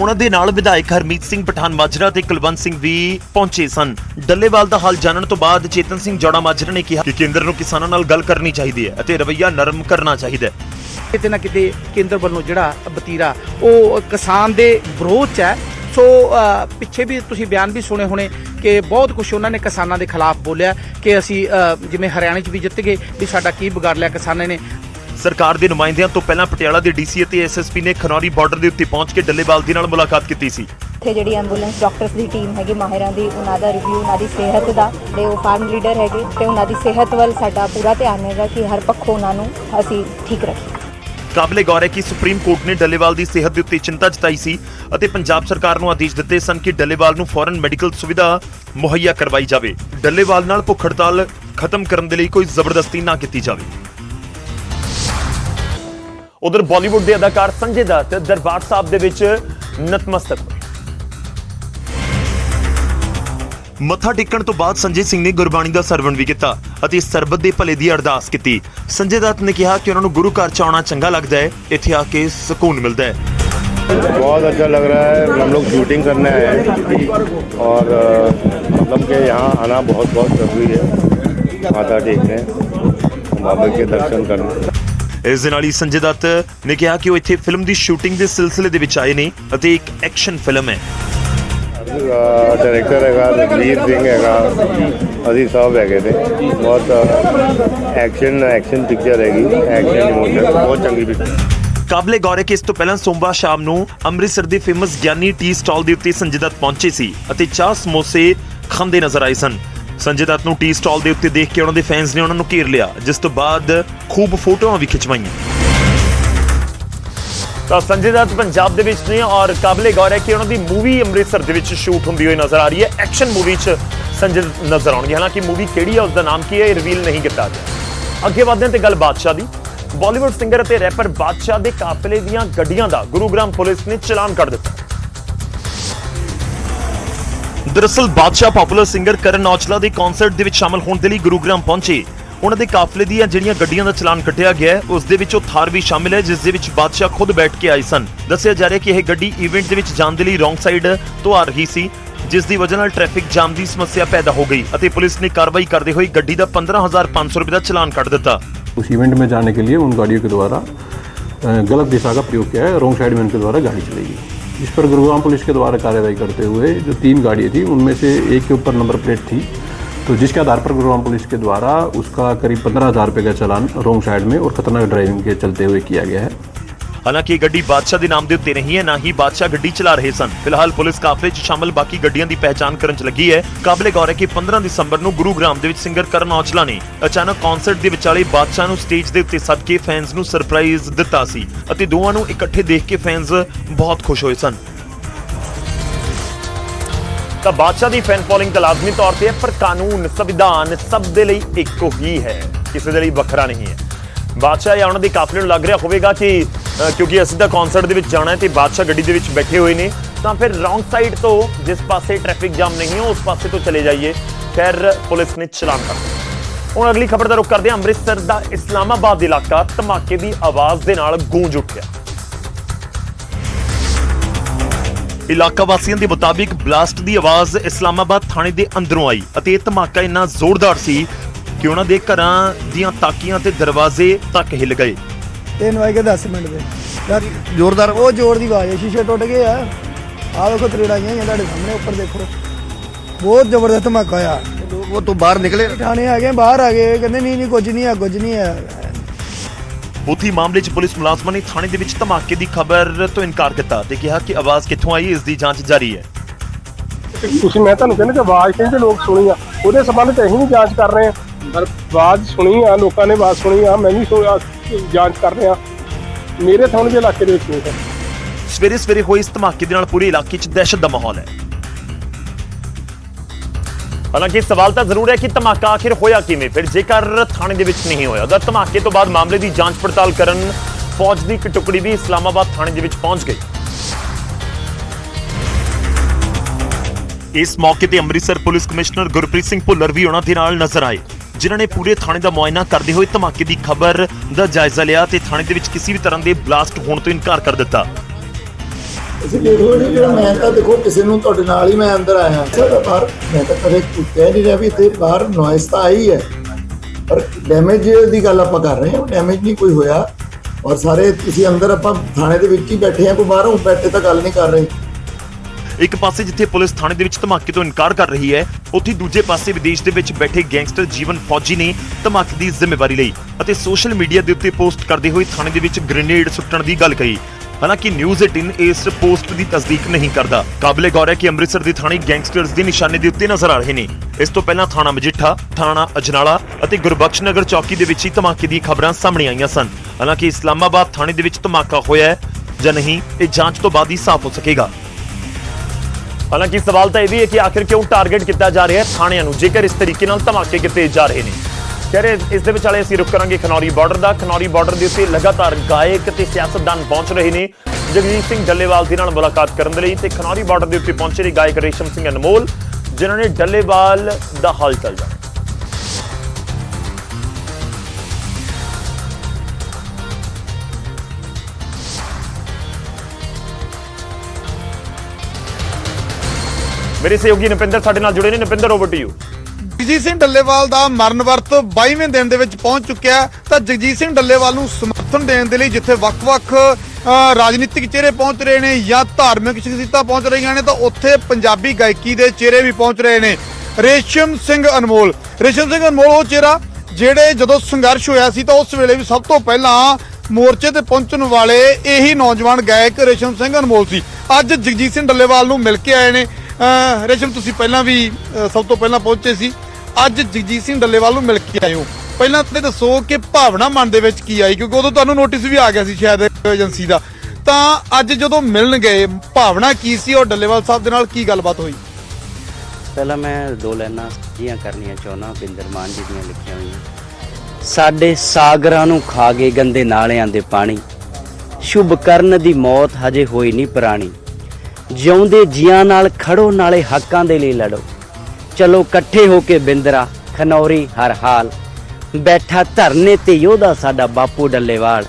ਉਹਨਾਂ ਦੇ ਨਾਲ ਵਿਧਾਇਕ ਹਰਮੀਤ ਸਿੰਘ ਪਠਾਨ ਮਾਜਰਾ ਤੇ ਕੁਲਵੰਤ ਸਿੰਘ ਵੀ ਪਹੁੰਚੇ ਸਨ। ਡੱਲੇਵਾਲ ਦਾ ਹਾਲ ਜਾਣਨ ਤੋਂ ਬਾਅਦ ਚੇਤਨ ਸਿੰਘ ਜੋੜਾ ਮਾਜਰਾ ਨੇ ਕਿਹਾ ਕਿ ਕੇਂਦਰ ਨੂੰ ਕਿਸਾਨਾਂ ਨਾਲ ਗੱਲ ਕਰਨੀ ਚਾਹੀਦੀ ਹੈ ਅਤੇ ਰਵੱਈਆ ਨਰਮ ਕਰਨਾ ਚਾਹੀਦਾ ਹੈ। ਕਿਤੇ ਨਾ ਕਿਤੇ ਕੇਂਦਰ ਵੱਲੋਂ ਜਿਹੜਾ ਬਤੀਰਾ, ਉਹ ਕਿਸਾਨ ਦੇ ਵਿਰੋਧ 'ਚ ਹੈ। ਸੋ ਪਿੱਛੇ ਵੀ ਤੁਸੀਂ ਬਿਆਨ ਵੀ ਸੁਣੇ ਹੋਣੇ ਕਿ ਬਹੁਤ ਕੁਝ ਉਹਨਾਂ ਨੇ ਕਿਸਾਨਾਂ ਦੇ ਖਿਲਾਫ ਬੋਲਿਆ ਕਿ ਅਸੀਂ ਜਿਵੇਂ ਹਰਿਆਣੇ 'ਚ ਵੀ ਜਿੱਤ ਗਏ, ਵੀ ਸਾਡਾ ਕੀ ਵਿਗਾੜ ਲਿਆ ਕਿਸਾਨਾਂ ਨੇ। ਸਰਕਾਰ ਦੇ ਨੁਮਾਇੰਦਿਆਂ ਤੋਂ ਪਹਿਲਾਂ ਪਟਿਆਲਾ ਦੇ ਡੀਸੀ ਅਤੇ ਐਸਐਸਪੀ ਨੇ ਖਨੌਰੀ ਬਾਰਡਰ ਦੇ ਉੱਤੇ ਪਹੁੰਚ ਕੇ ਡੱਲੇਵਾਲ ਦੀ ਨਾਲ ਮੁਲਾਕਾਤ ਕੀਤੀ ਸੀ। ਇੱਥੇ ਜਿਹੜੀ ਐਂਬੂਲੈਂਸ ਡਾਕਟਰਸ ਦੀ ਟੀਮ ਹੈਗੀ ਮਾਹਿਰਾਂ ਦੀ ਉਹਨਾਂ ਦਾ ਰਿਵਿਊ ਉਹਨਾਂ ਦੀ ਸਿਹਤ ਦਾ ਤੇ ਉਹ ਫਾਰਮ ਲੀਡਰ ਹੈਗੇ ਤੇ ਉਹਨਾਂ ਦੀ ਸਿਹਤ ਵੱਲ ਸਾਡਾ ਪੂਰਾ ਧਿਆਨ ਹੈਗਾ ਕਿ ਹਰ ਪੱਖੋਂ ਉਹਨਾਂ ਨੂੰ ਅਸੀਂ ਠੀਕ ਰੱਖੀਏ। ਕਾਬਲੇ ਗੌਰ ਹੈ ਕਿ ਸੁਪਰੀਮ ਕੋਰਟ ਨੇ ਡੱਲੇਵਾਲ ਦੀ ਸਿਹਤ ਦੇ ਉੱਤੇ ਚਿੰਤਾ ਜਤਾਈ ਸੀ ਅਤੇ ਪੰਜਾਬ ਸਰਕਾਰ ਨੂੰ ਆਦੇਸ਼ ਦਿੱਤੇ ਸਨ ਕਿ ਡੱਲੇਵਾਲ ਨੂੰ ਫੌਰਨ ਮੈਡੀਕਲ ਸੁਵਿਧਾ ਮੁਹੱਈਆ ਕਰਵਾਈ ਜਾਵੇ। ਡੱਲੇਵਾਲ ਨਾਲ ਭੁੱਖ ਹੜਤਾਲ ਖਤਮ ਕਰਨ ਦੇ ਲਈ ਕੋਈ ਜ਼ਬਰਦਸਤੀ ਨਾ ਕੀਤੀ ਜਾਵੇ। ਉਧਰ ਬਾਲੀਵੁੱਡ ਦੇ ਅਦਾਕਾਰ ਸੰਜੇ ਦੱਤ ਦਰਬਾਰ ਸਾਹਿਬ ਦੇ ਵਿੱਚ ਨਤਮਸਤਕ ਹੋਏ ਮੱਥਾ ਟੇਕਣ ਤੋਂ ਬਾਅਦ ਸੰਜੇ ਸਿੰਘ ਨੇ ਗੁਰਬਾਣੀ ਦਾ ਸਰਵਣ ਵੀ ਕੀਤਾ ਅਤੇ ਸਰਬਤ ਦੇ ਭਲੇ ਦੀ ਅਰਦਾਸ ਕੀਤੀ ਸੰਜੇ ਦੱਤ ਨੇ ਕਿਹਾ ਕਿ ਉਹਨਾਂ ਨੂੰ ਗੁਰੂ ਘਰ ਚ ਆਉਣਾ ਚੰਗਾ ਲੱਗਦਾ ਹੈ ਇੱਥੇ ਆ ਕੇ ਸਕੂਨ ਮਿਲਦਾ ਹੈ बहुत अच्छा लग रहा है हम लोग शूटिंग करने आए हैं और अ, मतलब कि यहाँ आना बहुत बहुत ज़रूरी है माता टेकने बाबा के दर्शन करने ਇਸ ਦੇ ਨਾਲ ਹੀ ਸੰਜੇ ਦੱਤ ਨੇ ਕਿਹਾ ਕਿ ਉਹ ਇੱਥੇ ਫਿਲਮ ਦੀ ਸ਼ੂਟਿੰਗ ਦੇ ਸਿਲਸਿਲੇ ਦੇ ਵਿੱਚ ਆਏ ਨੇ ਅਤੇ ਇੱਕ ਐਕਸ਼ਨ ਫਿਲਮ ਹੈ। ਡਾਇਰੈਕਟਰ ਹੈਗਾ ਰਣਵੀਰ ਸਿੰਘ ਹੈਗਾ ਅਸੀਂ ਸਭ ਹੈਗੇ ਨੇ। ਬਹੁਤ ਐਕਸ਼ਨ ਐਕਸ਼ਨ ਪਿਕਚਰ ਹੈਗੀ ਐਕਸ਼ਨ ਇਮੋਸ਼ਨ ਬਹੁਤ ਚੰਗੀ ਪਿਕਚਰ ਕਾਬਲੇ ਗੌਰ ਕੇ ਇਸ ਤੋਂ ਪਹਿਲਾਂ ਸੋਮਵਾਰ ਸ਼ਾਮ ਨੂੰ ਅੰਮ੍ਰਿਤਸਰ ਦੇ ਫੇਮਸ ਗਿਆਨੀ ਟੀ ਸਟਾਲ ਦੇ ਉੱਤੇ ਸੰਜੇ ਦੱਤ ਪਹੁੰਚੇ ਸੀ ਅਤੇ ਚਾਹ ਸਮੋਸੇ ਖਾਂਦੇ ਨਜ਼ਰ ਆਏ ਸਨ। ਸੰਜੇ ਦੱਤ ਨੂੰ ਟੀ ਸਟਾਲ ਦੇ ਉੱਤੇ ਦੇਖ ਕੇ ਉਹਨਾਂ ਦੇ ਫੈਨਸ ਨੇ ਉਹਨਾਂ ਨੂੰ ਘੇਰ ਲਿਆ, ਜਿਸ ਤੋਂ ਬਾਅਦ ਖੂਬ ਫੋਟੋਆਂ ਵੀ ਖਿਚਵਾਈਆਂ। ਤਾਂ ਸੰਜੇ ਦੱਤ ਪੰਜਾਬ ਦੇ ਵਿੱਚ ਨੇ ਔਰ ਕਾਬਲੇ ਗੌਰ ਹੈ ਕਿ ਉਹਨਾਂ ਦੀ ਮੂਵੀ ਅੰਮ੍ਰਿਤਸਰ ਦੇ ਵਿੱਚ ਸ਼ੂਟ ਹੁੰਦੀ ਹੋਈ ਨਜ਼ਰ ਆ ਰਹੀ ਹੈ। ਐਕਸ਼ਨ ਮੂਵੀ 'ਚ ਸੰਜੇ ਦੱਤ ਨਜ਼ਰ ਆਉਣਗੇ ਹਾਲਾਂਕਿ ਮੂਵੀ ਕਿਹੜੀ ਹੈ ਉਸ ਦਾ ਨਾਮ ਕੀ ਹੈ, ਇਹ ਰਿਵੀਲ ਨਹੀਂ ਕੀਤਾ ਗਿਆ। ਅੱਗੇ ਵਧਦੇ ਹਾਂ ਤੇ ਗੱਲ ਬਾਦਸ਼ਾਹ ਦੀ। ਬਾਲੀਵੁੱਡ ਸਿੰਗਰ ਅਤੇ ਰੈਪਰ ਬਾਦਸ਼ਾਹ ਦੇ ਕਾਫਲੇ ਦੀਆਂ ਗੱਡੀਆਂ ਦਾ ਗੁਰੂਗ੍ਰਾਮ ਪੁਲਿਸ ਨੇ ਚਲਾਨ ਕੱਢ ਦਿੱਤਾ। ਦਰਅਸਲ ਬਾਦਸ਼ਾਹ ਪਪੂਲਰ ਸਿੰਗਰ ਕਰਨ ਔਜਲਾ ਦੇ ਕਨਸਰਟ ਦੇ ਵਿੱਚ ਸ਼ਾਮਲ ਹੋਣ ਦੇ ਲਈ ਗੁਰੂਗ੍ਰਾਮ ਪਹੁੰਚੇ ਉਹਨਾਂ ਦੇ ਕਾਫਲੇ ਦੀਆਂ ਜਿਹੜੀਆਂ ਗੱਡੀਆਂ ਦਾ ਚਲਾਨ ਕੱਟਿਆ ਗਿਆ ਹੈ ਉਸ ਦੇ ਵਿੱਚ ਉਹ ਥਾਰ ਵੀ ਸ਼ਾਮਿਲ ਹੈ ਜਿਸ ਦੇ ਵਿੱਚ ਬਾਦਸ਼ਾਹ ਖੁਦ ਬੈਠ ਕੇ ਆਏ ਸਨ ਦੱਸਿਆ ਜਾ ਰਿਹਾ ਕਿ ਇਹ ਗੱਡੀ ਇਵੈਂਟ ਦੇ ਵਿੱਚ ਜਾਣ ਦੇ ਲਈ ਰੋਂਗ ਸਾਈਡ ਤੋਂ ਆ ਰਹੀ ਸੀ ਜਿਸ ਦੀ ਵਜ੍ਹਾ ਨਾਲ ਟ੍ਰੈਫਿਕ ਜਾਮ ਦੀ ਸਮੱਸਿਆ ਪੈਦਾ ਹੋ ਗਈ ਅਤੇ ਪੁਲਿਸ ਨੇ ਕਾਰਵਾਈ ਕਰਦੇ ਹੋਏ ਗੱਡੀ ਦਾ 15500 ਰੁਪਏ ਦਾ ਚਲਾਨ ਕੱਟ ਦਿੱਤਾ उस इवेंट में जाने के लिए उन गाड़ियों के द्वारा अ, गलत दिशा का प्रयोग किया है रॉन्ग साइड में उनके द्वारा गाड़ी चलाई गई जिस पर गुरुग्राम पुलिस के द्वारा कार्रवाई करते हुए जो तीन गाड़ियाँ थी, उनमें से एक के ऊपर नंबर प्लेट थी। तो जिसके आधार पर गुरुग्राम पुलिस के द्वारा उसका करीब पंद्रह हज़ार रुपये का चलान रोंग साइड में और खतरनाक ड्राइविंग के चलते हुए किया गया है। ਹਾਲਾਂਕਿ ਇਹ ਗੱਡੀ ਬਾਦਸ਼ਾਹ ਦੇ ਨਾਮ ਦੇ ਉੱਤੇ ਨਹੀਂ ਹੈ, ਨਾ ਹੀ ਬਾਦਸ਼ਾਹ ਗੱਡੀ ਚਲਾ ਰਹੇ ਸਨ। ਫਿਲਹਾਲ ਪੁਲਿਸ ਕਾਫਲੇ 'ਚ ਸ਼ਾਮਲ ਬਾਕੀ ਗੱਡੀਆਂ ਦੀ ਪਹਿਚਾਣ ਕਰਨ 'ਚ ਲੱਗੀ ਹੈ। ਕਾਬਲੇ ਗੌਰ ਹੈ ਕਿ 15 ਦਸੰਬਰ ਨੂੰ ਗੁਰੂਗ੍ਰਾਮ ਦੇ ਵਿੱਚ ਸਿੰਗਰ ਕਰਨ ਔਜਲਾ ਨੇ ਅਚਾਨਕ ਕਨਸਰਟ ਦੇ ਵਿਚਾਲੇ ਬਾਦਸ਼ਾਹ ਨੂੰ ਸਟੇਜ ਦੇ ਉੱਤੇ ਸੱਦ ਕੇ ਫੈਨਸ ਨੂੰ ਸਰਪ੍ਰਾਈਜ਼ ਦਿੱਤਾ ਸੀ ਅਤੇ ਦੋਵਾਂ ਨੂੰ ਇਕੱਠੇ ਦੇਖ ਕੇ ਫੈਨਸ ਬਹੁਤ ਖੁਸ਼ ਹੋਏ ਸਨ। ਤਾਂ ਬਾਦਸ਼ਾਹ ਦੀ ਫੈਨ ਫੋਲੋਇੰਗ ਤਾਂ ਲਾਜ਼ਮੀ ਤੌਰ ਤੇ ਹੈ, ਪਰ ਕਾਨੂੰਨ, ਸੰਵਿਧਾਨ ਸਭ ਦੇ ਲਈ ਇੱਕੋ ਹੀ ਹੈ। ਕਿਸੇ ਦੇ ਲਈ ਵੱਖਰਾ ਨਹੀਂ ਹੈ। ਬਾਦਸ਼ਾਹ ਜਾਂ ਉਹਨਾਂ ਦੇ ਕਾਫਲੇ ਨੂੰ ਲੱਗ ਰਿਹਾ ਹੋਵੇਗਾ ਕਿ ਕਿਉਂਕਿ ਅਸੀਂ ਤਾਂ ਕਨਸਰਟ ਦੇ ਵਿੱਚ ਜਾਣਾ ਹੈ ਤੇ ਬਾਦਸ਼ਾਹ ਗੱਡੀ ਦੇ ਵਿੱਚ ਬੈਠੇ ਹੋਏ ਨੇ, ਤਾਂ ਫਿਰ ਰੌਂਗ ਸਾਈਡ ਤੋਂ ਜਿਸ ਪਾਸੇ ਟ੍ਰੈਫਿਕ ਜਾਮ ਨਹੀਂ ਹੈ, ਉਸ ਪਾਸੇ ਤੋਂ ਚਲੇ ਜਾਈਏ। ਖੈਰ ਪੁਲਿਸ ਨੇ ਚਲਾਨ ਕਰ ਹੁਣ ਅਗਲੀ ਖਬਰ ਦਾ ਰੁਖ ਕਰਦੇ ਹਾਂ। ਅੰਮ੍ਰਿਤਸਰ ਦਾ ਇਸਲਾਮਾਬਾਦ ਇਲਾਕਾ ਧਮਾਕੇ ਦੀ ਆਵਾਜ਼ ਦੇ ਨਾਲ ਗੂੰਜ ਉੱਠਿਆ। ਇਲਾਕਾ ਵਾਸੀਆਂ ਦੇ ਮੁਤਾਬਿਕ ਬਲਾਸਟ ਦੀ ਆਵਾਜ਼ ਇਸਲਾਮਾਬਾਦ ਥਾਣੇ ਦੇ ਅੰਦਰੋਂ ਆਈ ਅਤੇ ਇਹ ਧਮਾਕਾ ਇੰਨਾ ਜ਼ੋਰਦਾਰ ਸੀ ਕਿ ਉਹਨਾਂ ਦੇ ਘਰਾਂ ਦੀਆਂ ਤਾਕੀਆਂ ਤੇ ਦਰਵਾਜ਼ੇ ਤੱਕ ਹਿੱਲ ਗਏ। ਤਿੰਨ ਵਜੇ 10 ਮਿੰਟ ਦੇ। ਯਾਰ ਜ਼ੋਰਦਾਰ ਉਹ ਜ਼ੋਰ ਦੀ ਆਵਾਜ਼ ਹੈ ਸ਼ੀਸ਼ੇ ਟੁੱਟ ਗਏ ਆ। ਆਹ ਵੇਖੋ ਤਰੇੜਾਈਆਂ ਹੀ ਆ ਤੁਹਾਡੇ ਸਾਹਮਣੇ ਉੱਪਰ ਦੇਖੋ। ਬਹੁਤ ਜ਼ਬਰਦਸਤ ਧਮਾਕਾ ਆ ਉਹ ਤੋਂ ਬਾਹਰ ਨਿਕਲੇ। ਥਾਣੇ ਆ ਗਏ ਬਾਹਰ ਆ ਗਏ ਕਹਿੰਦੇ ਨਹੀਂ ਨਹੀਂ ਕੁਝ ਨਹੀਂ ਆ ਕੁਝ ਨਹੀਂ ਆ। ਉਥੀ ਮਾਮਲੇ 'ਚ ਪੁਲਿਸ ਮੁਲਾਜ਼ਮਾਂ ਨੇ ਥਾਣੇ ਦੇ ਵਿੱਚ ਧਮਾਕੇ ਦੀ ਖਬਰ ਤੋਂ ਇਨਕਾਰ ਕੀਤਾ ਤੇ ਕਿਹਾ ਕਿ ਆਵਾਜ਼ ਕਿੱਥੋਂ ਆਈ ਇਸ ਦੀ ਜਾਂਚ ਜਾਰੀ ਹੈ। ਤੁਸੀਂ ਮੈਂ ਤੁਹਾਨੂੰ ਕਹਿੰਦਾ ਕਿ ਆਵਾਜ਼ ਕਹਿੰਦੇ ਲੋਕ ਸੁਣੀ ਆ ਉਹਦੇ ਸੰਬੰਧ ਤੇ ਅਸੀਂ ਵੀ ਜਾਂਚ ਕਰ ਰਹੇ ਹਾਂ। ਪਰ ਆਵਾਜ਼ ਸੁਣੀ ਆ ਲੋਕਾਂ ਨੇ ਆਵਾਜ਼ ਸੁਣੀ ਆ ਮੈਂ ਵੀ ਸੁ- ਜਾਂਚ ਕਰ ਰਿਹਾ। ਮੇਰੇ ਥਾਣੇ ਦੇ ਇਲਾਕੇ ਦੇ ਵਿੱਚ ਨਹੀਂ ਸਰ ਸਵੇਰੇ ਸਵੇਰੇ ਹੋਏ ਇਸ ਧਮਾਕੇ ਦੇ ਨਾਲ ਪੂਰੇ ਇਲਾਕੇ 'ਚ ਦਹਿਸ਼ਤ ਦਾ ਮਾਹੌਲ ਹੈ। ਹਾਲਾਂਕਿ ਸਵਾਲ ਤਾਂ ਜ਼ਰੂਰ ਹੈ ਕਿ ਧਮਾਕਾ ਆਖਿਰ ਹੋਇਆ ਕਿਵੇਂ? ਫਿਰ ਜੇਕਰ ਥਾਣੇ ਦੇ ਵਿੱਚ ਨਹੀਂ ਹੋਇਆ, ਤਾਂ ਧਮਾਕੇ ਤੋਂ ਬਾਅਦ ਮਾਮਲੇ ਦੀ ਜਾਂਚ ਪੜਤਾਲ ਕਰਨ ਫੌਜ ਦੀ ਇੱਕ ਟੁਕੜੀ ਵੀ ਇਸਲਾਮਾਬਾਦ ਥਾਣੇ ਦੇ ਵਿੱਚ ਪਹੁੰਚ ਗਈ। ਇਸ ਮੌਕੇ ਤੇ ਅੰਮ੍ਰਿਤਸਰ ਪੁਲਿਸ ਕਮਿਸ਼ਨਰ ਗੁਰਪ੍ਰੀਤ ਸਿੰਘ ਭੁੱਲਰ ਵੀ ਉਹਨਾਂ ਦੇ ਨਾਲ ਨਜ਼ਰ ਆਏ। ਜਿਨ੍ਹਾਂ ਨੇ ਪੂਰੇ ਥਾਣੇ ਦਾ ਮੁਆਇਨਾ ਕਰਦੇ ਹੋਏ ਧਮਾਕੇ ਦੀ ਖਬਰ ਦਾ ਜਾਇਜ਼ਾ ਲਿਆ ਤੇ ਥਾਣੇ ਦੇ ਵਿੱਚ ਕਿਸੇ ਵੀ ਤਰ੍ਹਾਂ ਦੇ ਬਲਾਸਟ ਹੋਣ ਤੋਂ ਇਨਕਾਰ ਕਰ ਦਿੱਤਾ। ਅਸੀਂ ਦੇਖੋ ਜੀ, ਜਿਹੜਾ ਮੈਂ ਤਾਂ ਦੇਖੋ, ਕਿਸੇ ਨੂੰ ਤੁਹਾਡੇ ਨਾਲ ਹੀ ਮੈਂ ਅੰਦਰ ਆਇਆ। ਸਰ ਬਾਹਰ ਮੈਂ ਤਾਂ ਕਦੇ ਕੁਝ ਨਹੀਂ ਰਿਹਾ ਵੀ ਇੱਥੇ ਬਾਹਰ ਨੋਇਸ ਤਾਂ ਆਈ ਹੈ। ਪਰ ਡੈਮੇਜ ਦੀ ਗੱਲ ਆਪਾਂ ਕਰ ਰਹੇ ਹਾਂ ਡੈਮੇਜ ਨਹੀਂ ਕੋਈ ਹੋਇਆ। ਔਰ ਸਾਰੇ ਤੁਸੀਂ ਅੰਦਰ ਆਪਾਂ ਥਾਣੇ ਦੇ ਵਿੱਚ ਹੀ ਬੈਠੇ ਆ ਕੋਈ ਬਾਹਰੋਂ ਬੈਠੇ ਤਾਂ ਗੱਲ ਨਹੀਂ ਕਰ ਰਹੇ। ਇੱਕ ਪਾਸੇ ਜਿੱਥੇ ਪੁਲਿਸ ਥਾਣੇ ਦੇ ਵਿੱਚ ਧਮਾਕੇ ਤੋਂ ਇਨਕਾਰ ਕਰ ਰਹੀ ਹੈ, ਉੱਥੇ ਦੂਜੇ ਪਾਸੇ ਵਿਦੇਸ਼ ਦੇ ਵਿੱਚ ਬੈਠੇ ਗੈਂਗਸਟਰ ਜੀਵਨ ਫੌਜੀ ਨੇ ਧਮਾਕੇ ਦੀ ਜ਼ਿੰਮੇਵਾਰੀ ਲਈ ਅਤੇ ਸੋਸ਼ਲ ਮੀਡੀਆ ਦੇ ਉੱਤੇ ਪੋਸਟ ਕਰਦੇ ਹੋਏ ਥਾਣੇ ਦੇ ਵਿੱਚ ਗ੍ਰੇਨੇਡ ਸੁੱਟਣ ਦੀ ਗੱਲ ਕਹੀ। ਹਾਲਾਂਕਿ ਨਿਊਜ਼ 18 ਇਸ ਪੋਸਟ ਦੀ ਤਸਦੀਕ ਨਹੀਂ ਕਰਦਾ। ਕਾਬਲੇ ਗੌਰ ਹੈ ਕਿ ਅੰਮ੍ਰਿਤਸਰ ਦੇ ਥਾਣੇ ਗੈਂਗਸਟਰਸ ਦੇ ਨਿਸ਼ਾਨੇ ਦੇ ਉੱਤੇ ਨਜ਼ਰ ਆ ਰਹੇ ਨੇ। ਇਸ ਤੋਂ ਪਹਿਲਾਂ ਥਾਣਾ ਮਜੀਠਾ, ਥਾਣਾ ਅਜਨਾਲਾ ਅਤੇ ਗੁਰਬਖਸ਼ ਨਗਰ ਚੌਕੀ ਦੇ ਵਿੱਚ ਹੀ ਧਮਾਕੇ ਦੀਆਂ ਖਬਰਾਂ ਸਾਹਮਣੇ ਆਈਆਂ ਸਨ। ਹਾਲਾਂਕਿ ਇਸਲਾਮਾਬਾਦ ਥਾਣੇ ਦੇ ਵਿੱਚ ਧਮਾਕਾ ਹੋਇਆ ਹੈ ਜਾਂ ਨਹੀਂ, ਇਹ ਜਾਂਚ ਤੋਂ ਬਾਅਦ ਹੀ ਸਾਫ਼ ਹੋ ਸਕੇਗਾ। ਹਾਲਾਂਕਿ ਸਵਾਲ ਤਾਂ ਇਹ ਵੀ ਹੈ ਕਿ ਆਖਿਰ ਕਿਉਂ ਟਾਰਗੇਟ ਕੀਤਾ ਜਾ ਰਿਹਾ ਹੈ? ਥਾਣਿਆਂ ਨੂੰ ਜੇਕਰ ਇਸ ਤਰੀਕੇ ਨਾਲ ਧਮਾਕੇ ਕੀਤੇ ਜਾ ਰਹੇ ਨੇ। ਕਹਿ ਰਹੇ ਇਸ ਦੇ ਵਿਚਾਲੇ ਅਸੀਂ ਰੁਕ ਕਰਾਂਗੇ ਖਨੌਰੀ ਬਾਰਡਰ ਦਾ। ਖਨੌਰੀ ਬਾਰਡਰ ਦੇ ਉੱਤੇ ਲਗਾਤਾਰ ਗਾਇਕ ਤੇ ਸਿਆਸਤਦਾਨ ਪਹੁੰਚ ਰਹੇ ਨੇ। ਜਗਜੀਤ ਸਿੰਘ ਡੱਲੇਵਾਲ ਦੇ ਨਾਲ ਮੁਲਾਕਾਤ ਕਰਨ ਦੇ ਲਈ ਤੇ ਖਨੌਰੀ ਬਾਰਡਰ ਦੇ ਉੱਤੇ ਪਹੁੰਚੇ ਨੇ ਗਾਇਕ ਰੇਸ਼ਮ ਸਿੰਘ ਅਨਮੋਲ, ਜਿਨ੍ਹਾਂ ਨੇ ਡੱਲੇਵਾਲ ਦਾ ਹਾਲ ਚਾਲ ਜਾਣਿਆ। ਮੇਰੇ ਸਹਿਯੋਗੀ ਨਪਿੰਦਰ ਸਾਡੇ ਨਾਲ ਜੁੜੇ ਨੇ। Napinder over to you Jagjit Singh Dallewal ਦਾ ਮਰਨ ਵਰਤ 22ਵੇਂ ਦਿਨ ਦੇ ਵਿੱਚ ਪਹੁੰਚ ਚੁੱਕਿਆ ਤਾਂ ਜਗਜੀਤ ਸਿੰਘ ਡੱਲੇਵਾਲ ਨੂੰ ਸਮਰਥਨ ਦੇਣ ਦੇ ਲਈ ਜਿੱਥੇ ਵੱਖ-ਵੱਖ ਰਾਜਨੀਤਿਕ ਚਿਹਰੇ ਪਹੁੰਚ ਰਹੇ ਨੇ ਜਾਂ ਧਾਰਮਿਕ ਸ਼ਖਸੀਅਤਾਂ ਪਹੁੰਚ ਰਹੀਆਂ ਨੇ, ਤਾਂ ਉੱਥੇ ਪੰਜਾਬੀ ਗਾਇਕੀ ਦੇ ਚਿਹਰੇ ਵੀ ਪਹੁੰਚ ਰਹੇ ਨੇ। ਰੇਸ਼ਮ ਸਿੰਘ ਅਨਮੋਲ। ਰੇਸ਼ਮ ਸਿੰਘ ਅਨਮੋਲ ਉਹ ਚਿਹਰਾ ਜਿਹੜੇ ਜਦੋਂ ਸੰਘਰਸ਼ ਹੋਇਆ ਸੀ, ਤਾਂ ਉਸ ਵੇਲੇ ਵੀ ਸਭ ਤੋਂ ਪਹਿਲਾਂ ਮੋਰਚੇ ਤੇ ਪਹੁੰਚਣ ਵਾਲੇ ਇਹੀ ਨੌਜਵਾਨ ਗਾਇਕ ਰੇਸ਼ਮ ਸਿੰਘ ਅਨਮੋਲ ਸੀ। ਅੱਜ ਜਗਜੀਤ ਸਿੰਘ ਡੱਲੇਵਾਲ ਨੂੰ ਮਿਲ ਕੇ ਆਏ ਨੇ। ਰੇਸ਼ਮ, ਤੁਸੀਂ ਪਹਿਲਾਂ ਵੀ ਸਭ ਤੋਂ ਪਹਿਲਾਂ ਪਹੁੰਚੇ ਸੀ। ਅੱਜ ਜਗਜੀਤ ਸਿੰਘ ਡੱਲੇਵਾਲ ਨੂੰ ਮਿਲ ਕੇ ਆਏ ਹੋ। ਪਹਿਲਾਂ ਤੇ ਦੱਸੋ ਕਿ ਭਾਵਨਾ ਮਨ ਦੇ ਵਿੱਚ ਕੀ ਆਈ? ਕਿਉਂਕਿ ਉਦੋਂ ਤੁਹਾਨੂੰ ਨੋਟਿਸ ਵੀ ਆ ਗਿਆ ਸੀ ਸ਼ਾਇਦ ਏਜੰਸੀ ਦਾ। ਤਾਂ ਅੱਜ ਜਦੋਂ ਮਿਲਣ ਗਏ ਭਾਵਨਾ ਕੀ ਸੀ ਔਰ ਡੱਲੇਵਾਲ ਸਾਹਿਬ ਦੇ ਨਾਲ ਕੀ ਗੱਲਬਾਤ ਹੋਈ? ਪਹਿਲਾਂ ਮੈਂ ਦੋ ਲਾਈਨਾਂ ਜੀਆਂ ਕਰਨੀਆਂ ਚਾਹੁੰਦਾ, ਬਿੰਦਰ ਮਾਨ ਜੀ ਦੀਆਂ ਲਿਖੀਆਂ ਹੋਈਆਂ। ਸਾਡੇ ਸਾਗਰਾਂ ਨੂੰ ਖਾ ਗਏ ਗੰਦੇ ਨਾਲਿਆਂ ਦੇ ਪਾਣੀ। ਸ਼ੁਭ ਕਰਨ ਦੀ ਮੌਤ ਹਜੇ ਹੋਈ ਨਹੀਂ ਪੁਰਾਣੀ। ਜਿਉਂਦੇ ਜੀਆਂ ਨਾਲ ਖੜੋ, ਨਾਲੇ ਹੱਕਾਂ ਦੇ ਲਈ ਲੜੋ। ਚਲੋ ਇਕੱਠੇ ਹੋ ਕੇ ਬਿੰਦਰਾ, ਖਨੌਰੀ ਹਰ ਹਾਲ। ਬੈਠਾ ਧਰਨੇ ਤੇ ਯੋਧਾ ਸਾਡਾ ਬਾਪੂ ਡੱਲੇਵਾਲ।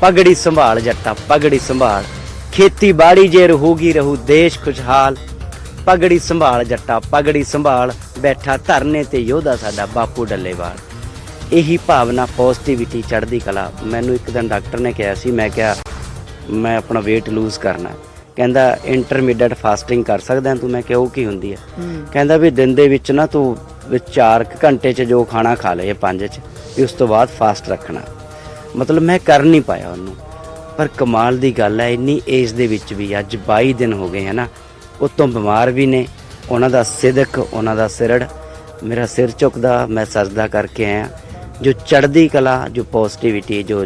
ਪਗੜੀ ਸੰਭਾਲ ਜੱਟਾ, ਪਗੜੀ ਸੰਭਾਲ। ਖੇਤੀਬਾੜੀ ਜੇ ਰਹੂਗੀ, ਰਹੂ ਦੇਸ਼ ਖੁਸ਼ਹਾਲ। ਪਗੜੀ ਸੰਭਾਲ ਜੱਟਾ, ਪਗੜੀ ਸੰਭਾਲ। ਬੈਠਾ ਧਰਨੇ ਤੇ ਯੋਧਾ ਸਾਡਾ ਬਾਪੂ ਡੱਲੇਵਾਲ। ਇਹੀ ਭਾਵਨਾ ਪੋਜ਼ਿਟਿਵਿਟੀ ਚੜ੍ਹਦੀ ਕਲਾ। ਮੈਨੂੰ ਇੱਕ ਦਿਨ ਡਾਕਟਰ ਨੇ ਕਿਹਾ ਸੀ, ਮੈਂ ਕਿਹਾ, ਮੈਂ ਆਪਣਾ weight lose ਕਰਨਾ ਕਹਿੰਦਾ ਇੰਟਰਮੀਡੀਏਟ ਫਾਸਟਿੰਗ ਕਰ ਸਕਦਾ ਤੂੰ ਮੈਂ ਕਿਹਾ ਉਹ ਕੀ ਹੁੰਦੀ ਹੈ? ਕਹਿੰਦਾ ਵੀ ਦਿਨ ਦੇ ਵਿੱਚ ਨਾ ਤੂੰ ਵਿੱਚ 4 ਘੰਟੇ ਚ ਜੋ ਖਾਣਾ ਖਾ ਲਏ 5 ਚ ਵੀ ਉਸ ਤੋਂ ਬਾਅਦ ਫਾਸਟ ਰੱਖਣਾ। ਮਤਲਬ ਮੈਂ ਕਰ ਨਹੀਂ ਪਾਇਆ ਉਹਨੂੰ। ਪਰ ਕਮਾਲ ਦੀ ਗੱਲ ਹੈ ਇੰਨੀ ਏਜ ਦੇ ਵਿੱਚ ਵੀ ਅੱਜ 22 ਦਿਨ ਹੋ ਗਏ ਹੈ ਨਾ ਉਤੋਂ ਬਿਮਾਰ ਵੀ ਨੇ ਉਹਨਾਂ ਦਾ ਸਿਦਕ ਉਹਨਾਂ ਦਾ ਸਿਰੜ ਮੇਰਾ ਸਿਰ ਝੁਕਦਾ ਮੈਂ ਸਜਦਾ ਕਰਕੇ ਆਇਆ। ਜੋ ਚੜ੍ਹਦੀ ਕਲਾ ਜੋ ਪੋਜ਼ਿਟਿਵਿਟੀ ਜੋ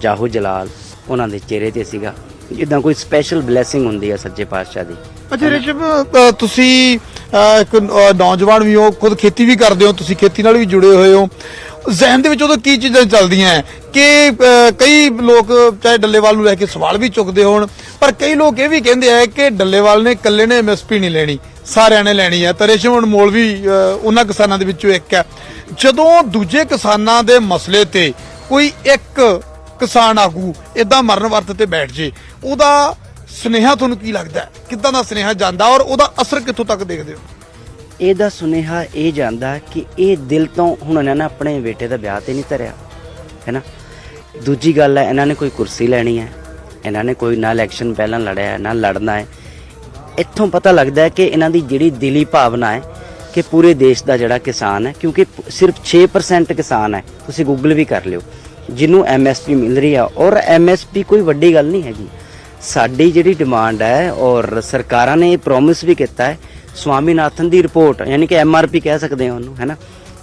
ਜਾਹੋ ਜਲਾਲ ਉਹਨਾਂ ਦੇ ਚਿਹਰੇ ਤੇ ਸੀਗਾ। ਜਿੱਦਾਂ ਕੋਈ ਸਪੈਸ਼ਲ ਬਲੇਸਿੰਗ ਹੁੰਦੀ ਹੈ ਸੱਚੇ ਪਾਤਸ਼ਾਹ ਦੀ। ਅੱਛਾ ਰਿਸ਼ਵ ਅ, ਤੁਸੀਂ ਅ, ਇੱਕ ਅ, ਨੌਜਵਾਨ ਵੀ ਹੋ ਖੁਦ ਖੇਤੀ ਵੀ ਕਰਦੇ ਹੋ ਤੁਸੀਂ ਖੇਤੀ ਨਾਲ ਵੀ ਜੁੜੇ ਹੋਏ ਹੋ। ਜ਼ਹਿਨ ਦੇ ਵਿੱਚ ਉਦੋਂ ਕੀ ਚੀਜ਼ਾਂ ਚੱਲਦੀਆਂ ਹੈ? ਕਿ ਅ, ਕਈ ਲੋਕ ਚਾਹੇ ਡੱਲੇਵਾਲ ਨੂੰ ਲੈ ਕੇ ਸਵਾਲ ਵੀ ਚੁੱਕਦੇ ਹੋਣ ਪਰ ਕਈ ਲੋਕ ਇਹ ਵੀ ਕਹਿੰਦੇ ਆ ਕਿ ਡੱਲੇਵਾਲ ਨੇ ਇਕੱਲੇ ਨੇ ਐਮਐਸਪੀ ਨਹੀਂ ਲੈਣੀ ਸਾਰਿਆਂ ਨੇ ਲੈਣੀ ਹੈ। ਤਾਂ ਰੇਸ਼ਮ ਅਨਮੋਲ ਵੀ ਅ, ਉਹਨਾਂ ਕਿਸਾਨਾਂ ਦੇ ਵਿੱਚੋਂ ਇੱਕ ਹੈ। ਜਦੋਂ ਦੂਜੇ ਕਿਸਾਨਾਂ ਦੇ ਮਸਲੇ ਤੇ ਕੋਈ ਇੱਕ ਕਿਸਾਨ ਆਗੂ ਇਦਾਂ ਮਰਨ ਵਰਤ ਤੇ ਬੈਠ ਜੇ ਉਹਦਾ ਸੁਨੇਹਾ ਤੁਹਾਨੂੰ ਕੀ ਲੱਗਦਾ ਹੈ? ਕਿੱਦਾਂ ਦਾ ਸੁਨੇਹਾ ਜਾਂਦਾ ਔਰ ਉਹਦਾ ਅਸਰ ਕਿੱਥੋਂ ਤੱਕ ਦੇਖਦੇ ਹੋ? ਇਹਦਾ ਸੁਨੇਹਾ ਇਹ ਜਾਂਦਾ ਕਿ ਇਹ ਦਿਲ ਤੋਂ ਹੁਣ ਇਹਨਾਂ ਨੇ ਆਪਣੇ ਬੇਟੇ ਦਾ ਵਿਆਹ ਤੇ ਨਹੀਂ ਧਰਿਆ ਹੈਨਾ ਦੂਜੀ ਗੱਲ ਹੈ, ਇਹਨਾਂ ਨੇ ਕੋਈ ਕੁਰਸੀ ਲੈਣੀ ਹੈ, ਇਹਨਾਂ ਨੇ ਕੋਈ ਨਾ ਇਲੈਕਸ਼ਨ ਪਹਿਲਾਂ ਲੜਿਆ ਨਾ ਲੜਨਾ ਹੈ। ਇੱਥੋਂ ਪਤਾ ਲੱਗਦਾ ਹੈ ਕਿ ਇਹਨਾਂ ਦੀ ਜਿਹੜੀ ਦਿਲੀ ਭਾਵਨਾ ਹੈ ਕਿ ਪੂਰੇ ਦੇਸ਼ ਦਾ ਜਿਹੜਾ ਕਿਸਾਨ ਹੈ, ਕਿਉਂਕਿ ਸਿਰਫ 6% ਕਿਸਾਨ ਹੈ, ਤੁਸੀਂ ਗੂਗਲ ਵੀ ਕਰ ਲਿਓ। ਜਿਹਨੂੰ ਐਮਐਸਪੀ ਮਿਲ ਰਹੀ ਆ ਔਰ ਐਮਐਸਪੀ ਕੋਈ ਵੱਡੀ ਗੱਲ ਨਹੀਂ ਹੈਗੀ। ਸਾਡੀ ਜਿਹੜੀ ਡਿਮਾਂਡ ਹੈ ਔਰ ਸਰਕਾਰਾਂ ਨੇ ਇਹ ਪ੍ਰੋਮਿਸ ਵੀ ਕੀਤਾ ਹੈ ਸਵਾਮੀਨਾਥਨ ਦੀ ਰਿਪੋਰਟ ਯਾਨੀ ਕਿ ਐਮਆਰਪੀ ਕਹਿ ਸਕਦੇ ਹਾਂ ਉਹਨੂੰ ਹੈਨਾ?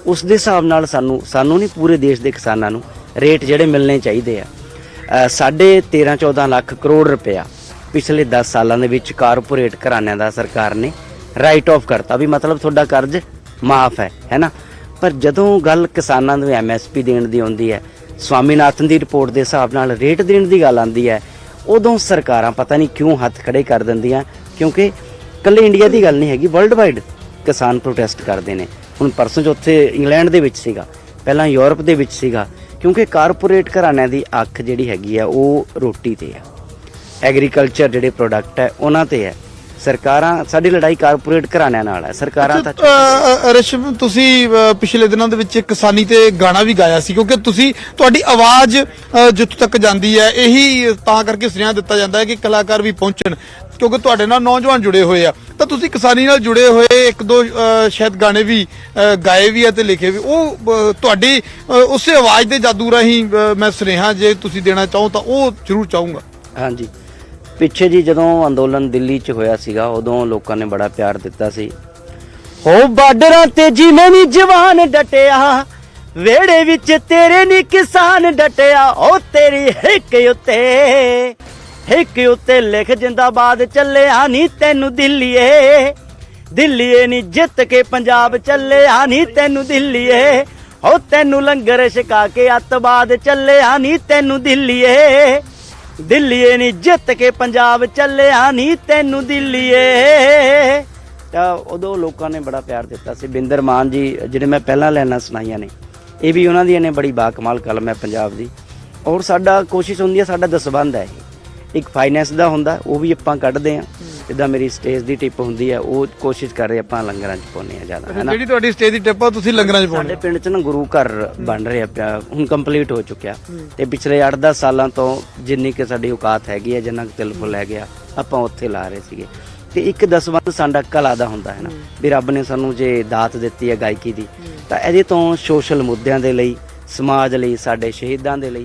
ਉਸ ਦੇ ਹਿਸਾਬ ਨਾਲ ਸਾਨੂੰ ਸਾਨੂੰ ਨਹੀਂ ਪੂਰੇ ਦੇਸ਼ ਦੇ ਕਿਸਾਨਾਂ ਨੂੰ ਰੇਟ ਜਿਹੜੇ ਮਿਲਣੇ ਚਾਹੀਦੇ ਆ। ਅ, ਸਾਢੇ 13 14 ਲੱਖ ਕਰੋੜ ਰੁਪਇਆ ਪਿਛਲੇ 10 ਸਾਲਾਂ ਦੇ ਵਿੱਚ ਕਾਰਪੋਰੇਟ ਘਰਾਣਿਆਂ ਦਾ ਸਰਕਾਰ ਨੇ ਰਾਈਟ ਆਫ ਕਰਤਾ ਵੀ ਮਤਲਬ ਤੁਹਾਡਾ ਕਰਜ਼ ਮਾਫ ਹੈ ਹੈਨਾ? ਪਰ ਜਦੋਂ ਗੱਲ ਕਿਸਾਨਾਂ ਨੂੰ ਐਮਐਸਪੀ ਦੇਣ ਦੀ ਆਉਂਦੀ ਹੈ ਸਵਾਮੀਨਾਥਨ ਦੀ ਰਿਪੋਰਟ ਦੇ ਹਿਸਾਬ ਨਾਲ ਰੇਟ ਦੇਣ ਦੀ ਗੱਲ ਆਉਂਦੀ ਹੈ ਉਦੋਂ ਸਰਕਾਰਾਂ ਪਤਾ ਨਹੀਂ ਕਿਉਂ ਹੱਥ ਖੜੇ ਕਰ ਦਿੰਦੀਆਂ, ਕਿਉਂਕਿ ਕੱਲੇ ਇੰਡੀਆ ਦੀ ਗੱਲ ਨਹੀਂ ਹੈਗੀ ਵਰਲਡ ਵਾਈਡ ਕਿਸਾਨ ਪ੍ਰੋਟੈਸਟ ਕਰਦੇ ਨੇ। ਹੁਣ ਪਰਸੋਂ ਚੌਥੇ ਇੰਗਲੈਂਡ ਦੇ ਵਿੱਚ ਸੀਗਾ, ਪਹਿਲਾਂ ਯੂਰਪ ਦੇ ਵਿੱਚ ਸੀਗਾ, ਕਿਉਂਕਿ ਕਾਰਪੋਰੇਟ ਘਰਾਣਿਆਂ ਦੀ ਅੱਖ ਜਿਹੜੀ ਹੈਗੀ ਆ, ਉਹ ਰੋਟੀ ਤੇ ਹੈ ਐਗਰੀਕਲਚਰ ਜਿਹੜੇ ਪ੍ਰੋਡਕਟ ਹੈ, ਉਹਨਾਂ ਤੇ ਹੈ ਸਰਕਾਰਾਂ ਸਾਡੀ ਲੜਾਈ ਕਾਰਪੋਰੇਟ ਘਰਾਣਿਆਂ ਨਾਲ ਹੈ। ਸਰਕਾਰਾਂ ਤਾਂ ਅ, ਤੁਸੀਂ ਅ, ਪਿਛਲੇ ਦਿਨਾਂ ਦੇ ਵਿੱਚ ਕਿਸਾਨੀ ਤੇ ਗਾਣਾ ਵੀ ਗਾਇਆ ਸੀ ਕਿਉਂਕਿ ਤੁਸੀਂ ਤੁਹਾਡੀ ਆਵਾਜ਼ ਅ, ਜਿੱਥੋਂ ਤੱਕ ਜਾਂਦੀ ਹੈ ਇਹੀ ਤਾਂ ਕਰਕੇ ਸੁਨੇਹਾ ਦਿੱਤਾ ਜਾਂਦਾ ਹੈ ਕਿ ਕਲਾਕਾਰ ਵੀ ਪਹੁੰਚਣ ਕਿਉਂਕਿ ਤੁਹਾਡੇ ਨਾਲ ਨੌਜਵਾਨ ਜੁੜੇ ਹੋਏ ਆ। ਤਾਂ ਤੁਸੀਂ ਕਿਸਾਨੀ ਨਾਲ ਜੁੜੇ ਹੋਏ ਇੱਕ ਦੋ ਅ, ਸ਼ਾਇਦ ਗਾਣੇ ਵੀ ਅ, ਗਾਏ ਵੀ ਆ ਤੇ ਲਿਖੇ ਵੀ ਉਹ ਅ, ਤੁਹਾਡੀ ਅ, ਉਸੇ ਆਵਾਜ਼ ਦੇ ਜਾਦੂ ਰਾਹੀਂ ਅ, ਮੈਂ ਸੁਨੇਹਾ ਜੇ ਤੁਸੀਂ ਦੇਣਾ ਚਾਹੋ ਤਾਂ ਉਹ ਜ਼ਰੂਰ ਚਾਹੂੰਗਾ। ਹਾਂਜੀ। ਪਿੱਛੇ ਜੀ ਜਦੋਂ ਅੰਦੋਲਨ ਦਿੱਲੀ 'ਚ ਹੋਇਆ ਸੀਗਾ, ਉਦੋਂ ਲੋਕਾਂ ਨੇ ਬੜਾ ਪਿਆਰ ਦਿੱਤਾ ਸੀ। ਹੋ ਬਾਰਡਰਾਂ ਤੇ ਜਿਵੇਂ ਨੀ ਜਵਾਨ ਡਟਿਆ ਵੇੜੇ ਵਿੱਚ ਤੇਰੇ ਨੀ ਕਿਸਾਨ ਡਟਿਆ ਉਹ ਤੇਰੀ ਹਿੱਕ ਉੱਤੇ ਹਿੱਕ ਉੱਤੇ ਲਿਖ ਜਿੰਦਾਬਾਦ ਚੱਲਿਆ ਨੀ ਤੈਨੂੰ ਦਿੱਲੀਏ। ਦਿੱਲੀਏ ਨੀ ਜਿੱਤ ਕੇ ਪੰਜਾਬ ਚੱਲਿਆ ਨੀ ਤੈਨੂੰ ਦਿੱਲੀਏ। ਹੋ ਤੈਨੂੰ ਲੰਗਰ ਛਕਾ ਕੇ ਅੱਤਵਾਦ ਚੱਲਿਆ ਨੀ ਤੈਨੂੰ ਦਿੱਲੀਏ। ਦਿੱਲੀਏ ਨੀ ਜਿੱਤ ਕੇ ਪੰਜਾਬ ਚੱਲਿਆ ਨਹੀਂ ਤੈਨੂੰ ਦਿੱਲੀਏ। ਤਾਂ ਉਦੋਂ ਲੋਕਾਂ ਨੇ ਬੜਾ ਪਿਆਰ ਦਿੱਤਾ ਸੀ। ਬਿੰਦਰ ਮਾਨ ਜੀ, ਜਿਹੜੇ ਮੈਂ ਪਹਿਲਾਂ ਲੈਣਾ ਸੁਣਾਈਆਂ ਨੇ, ਇਹ ਵੀ ਉਹਨਾਂ ਦੀਆਂ ਨੇ ਬੜੀ ਬਾਕਮਾਲ ਕਲਮ ਹੈ ਪੰਜਾਬ ਦੀ। ਔਰ ਸਾਡਾ ਕੋਸ਼ਿਸ਼ ਹੁੰਦੀ ਹੈ, ਸਾਡਾ ਦਸਬੰਦ ਹੈ ਇਹ। ਇੱਕ ਫਾਈਨੈਂਸ ਦਾ ਹੁੰਦਾ, ਉਹ ਵੀ ਆਪਾਂ ਕੱਢਦੇ ਆ ਜਿੱਦਾਂ ਮੇਰੀ ਸਟੇਜ ਦੀ ਟਿਪ ਹੁੰਦੀ ਹੈ ਉਹ ਕੋਸ਼ਿਸ਼ ਕਰ ਰਹੇ ਆਪਾਂ ਲੰਗਰਾਂ 'ਚ ਪਾਉਂਦੇ ਆ ਜ਼ਿਆਦਾ ਹੈਨਾ? ਜਿਹੜੀ ਤੁਹਾਡੀ ਸਟੇਜ ਦੀ ਟਿਪ ਆ ਤੁਸੀਂ ਲੰਗਰਾਂ 'ਚ ਪਾਉਣੇ ਸਾਡੇ ਪਿੰਡ 'ਚ ਨਾ ਗੁਰੂ ਘਰ ਬਣ ਰਿਹਾ ਪਿਆ ਹੁਣ ਕੰਪਲੀਟ ਹੋ ਚੁੱਕਿਆ। ਤੇ ਪਿਛਲੇ 8-10 ਸਾਲਾਂ ਤੋਂ ਜਿੰਨੀ ਕਿ ਸਾਡੀ ਔਕਾਤ ਹੈਗੀ ਹੈ ਜਿੰਨਾ ਕੁ ਦਿਲ ਫੁੱਲ ਹੈ ਗਿਆ ਆਪਾਂ ਉੱਥੇ ਲਾ ਰਹੇ ਸੀਗੇ। ਤੇ ਇੱਕ ਦਸਵੰਧ ਸਾਡਾ ਕਲਾ ਦਾ ਹੁੰਦਾ ਹੈ ਨਾ ਵੀ ਰੱਬ ਨੇ ਸਾਨੂੰ ਜੇ ਦਾਤ ਦਿੱਤੀ ਹੈ ਗਾਇਕੀ ਦੀ ਤਾਂ ਇਹਦੇ ਤੋਂ ਸੋਸ਼ਲ ਮੁੱਦਿਆਂ ਦੇ ਲਈ ਸਮਾਜ ਲਈ ਸਾਡੇ ਸ਼ਹੀਦਾਂ ਦੇ ਲਈ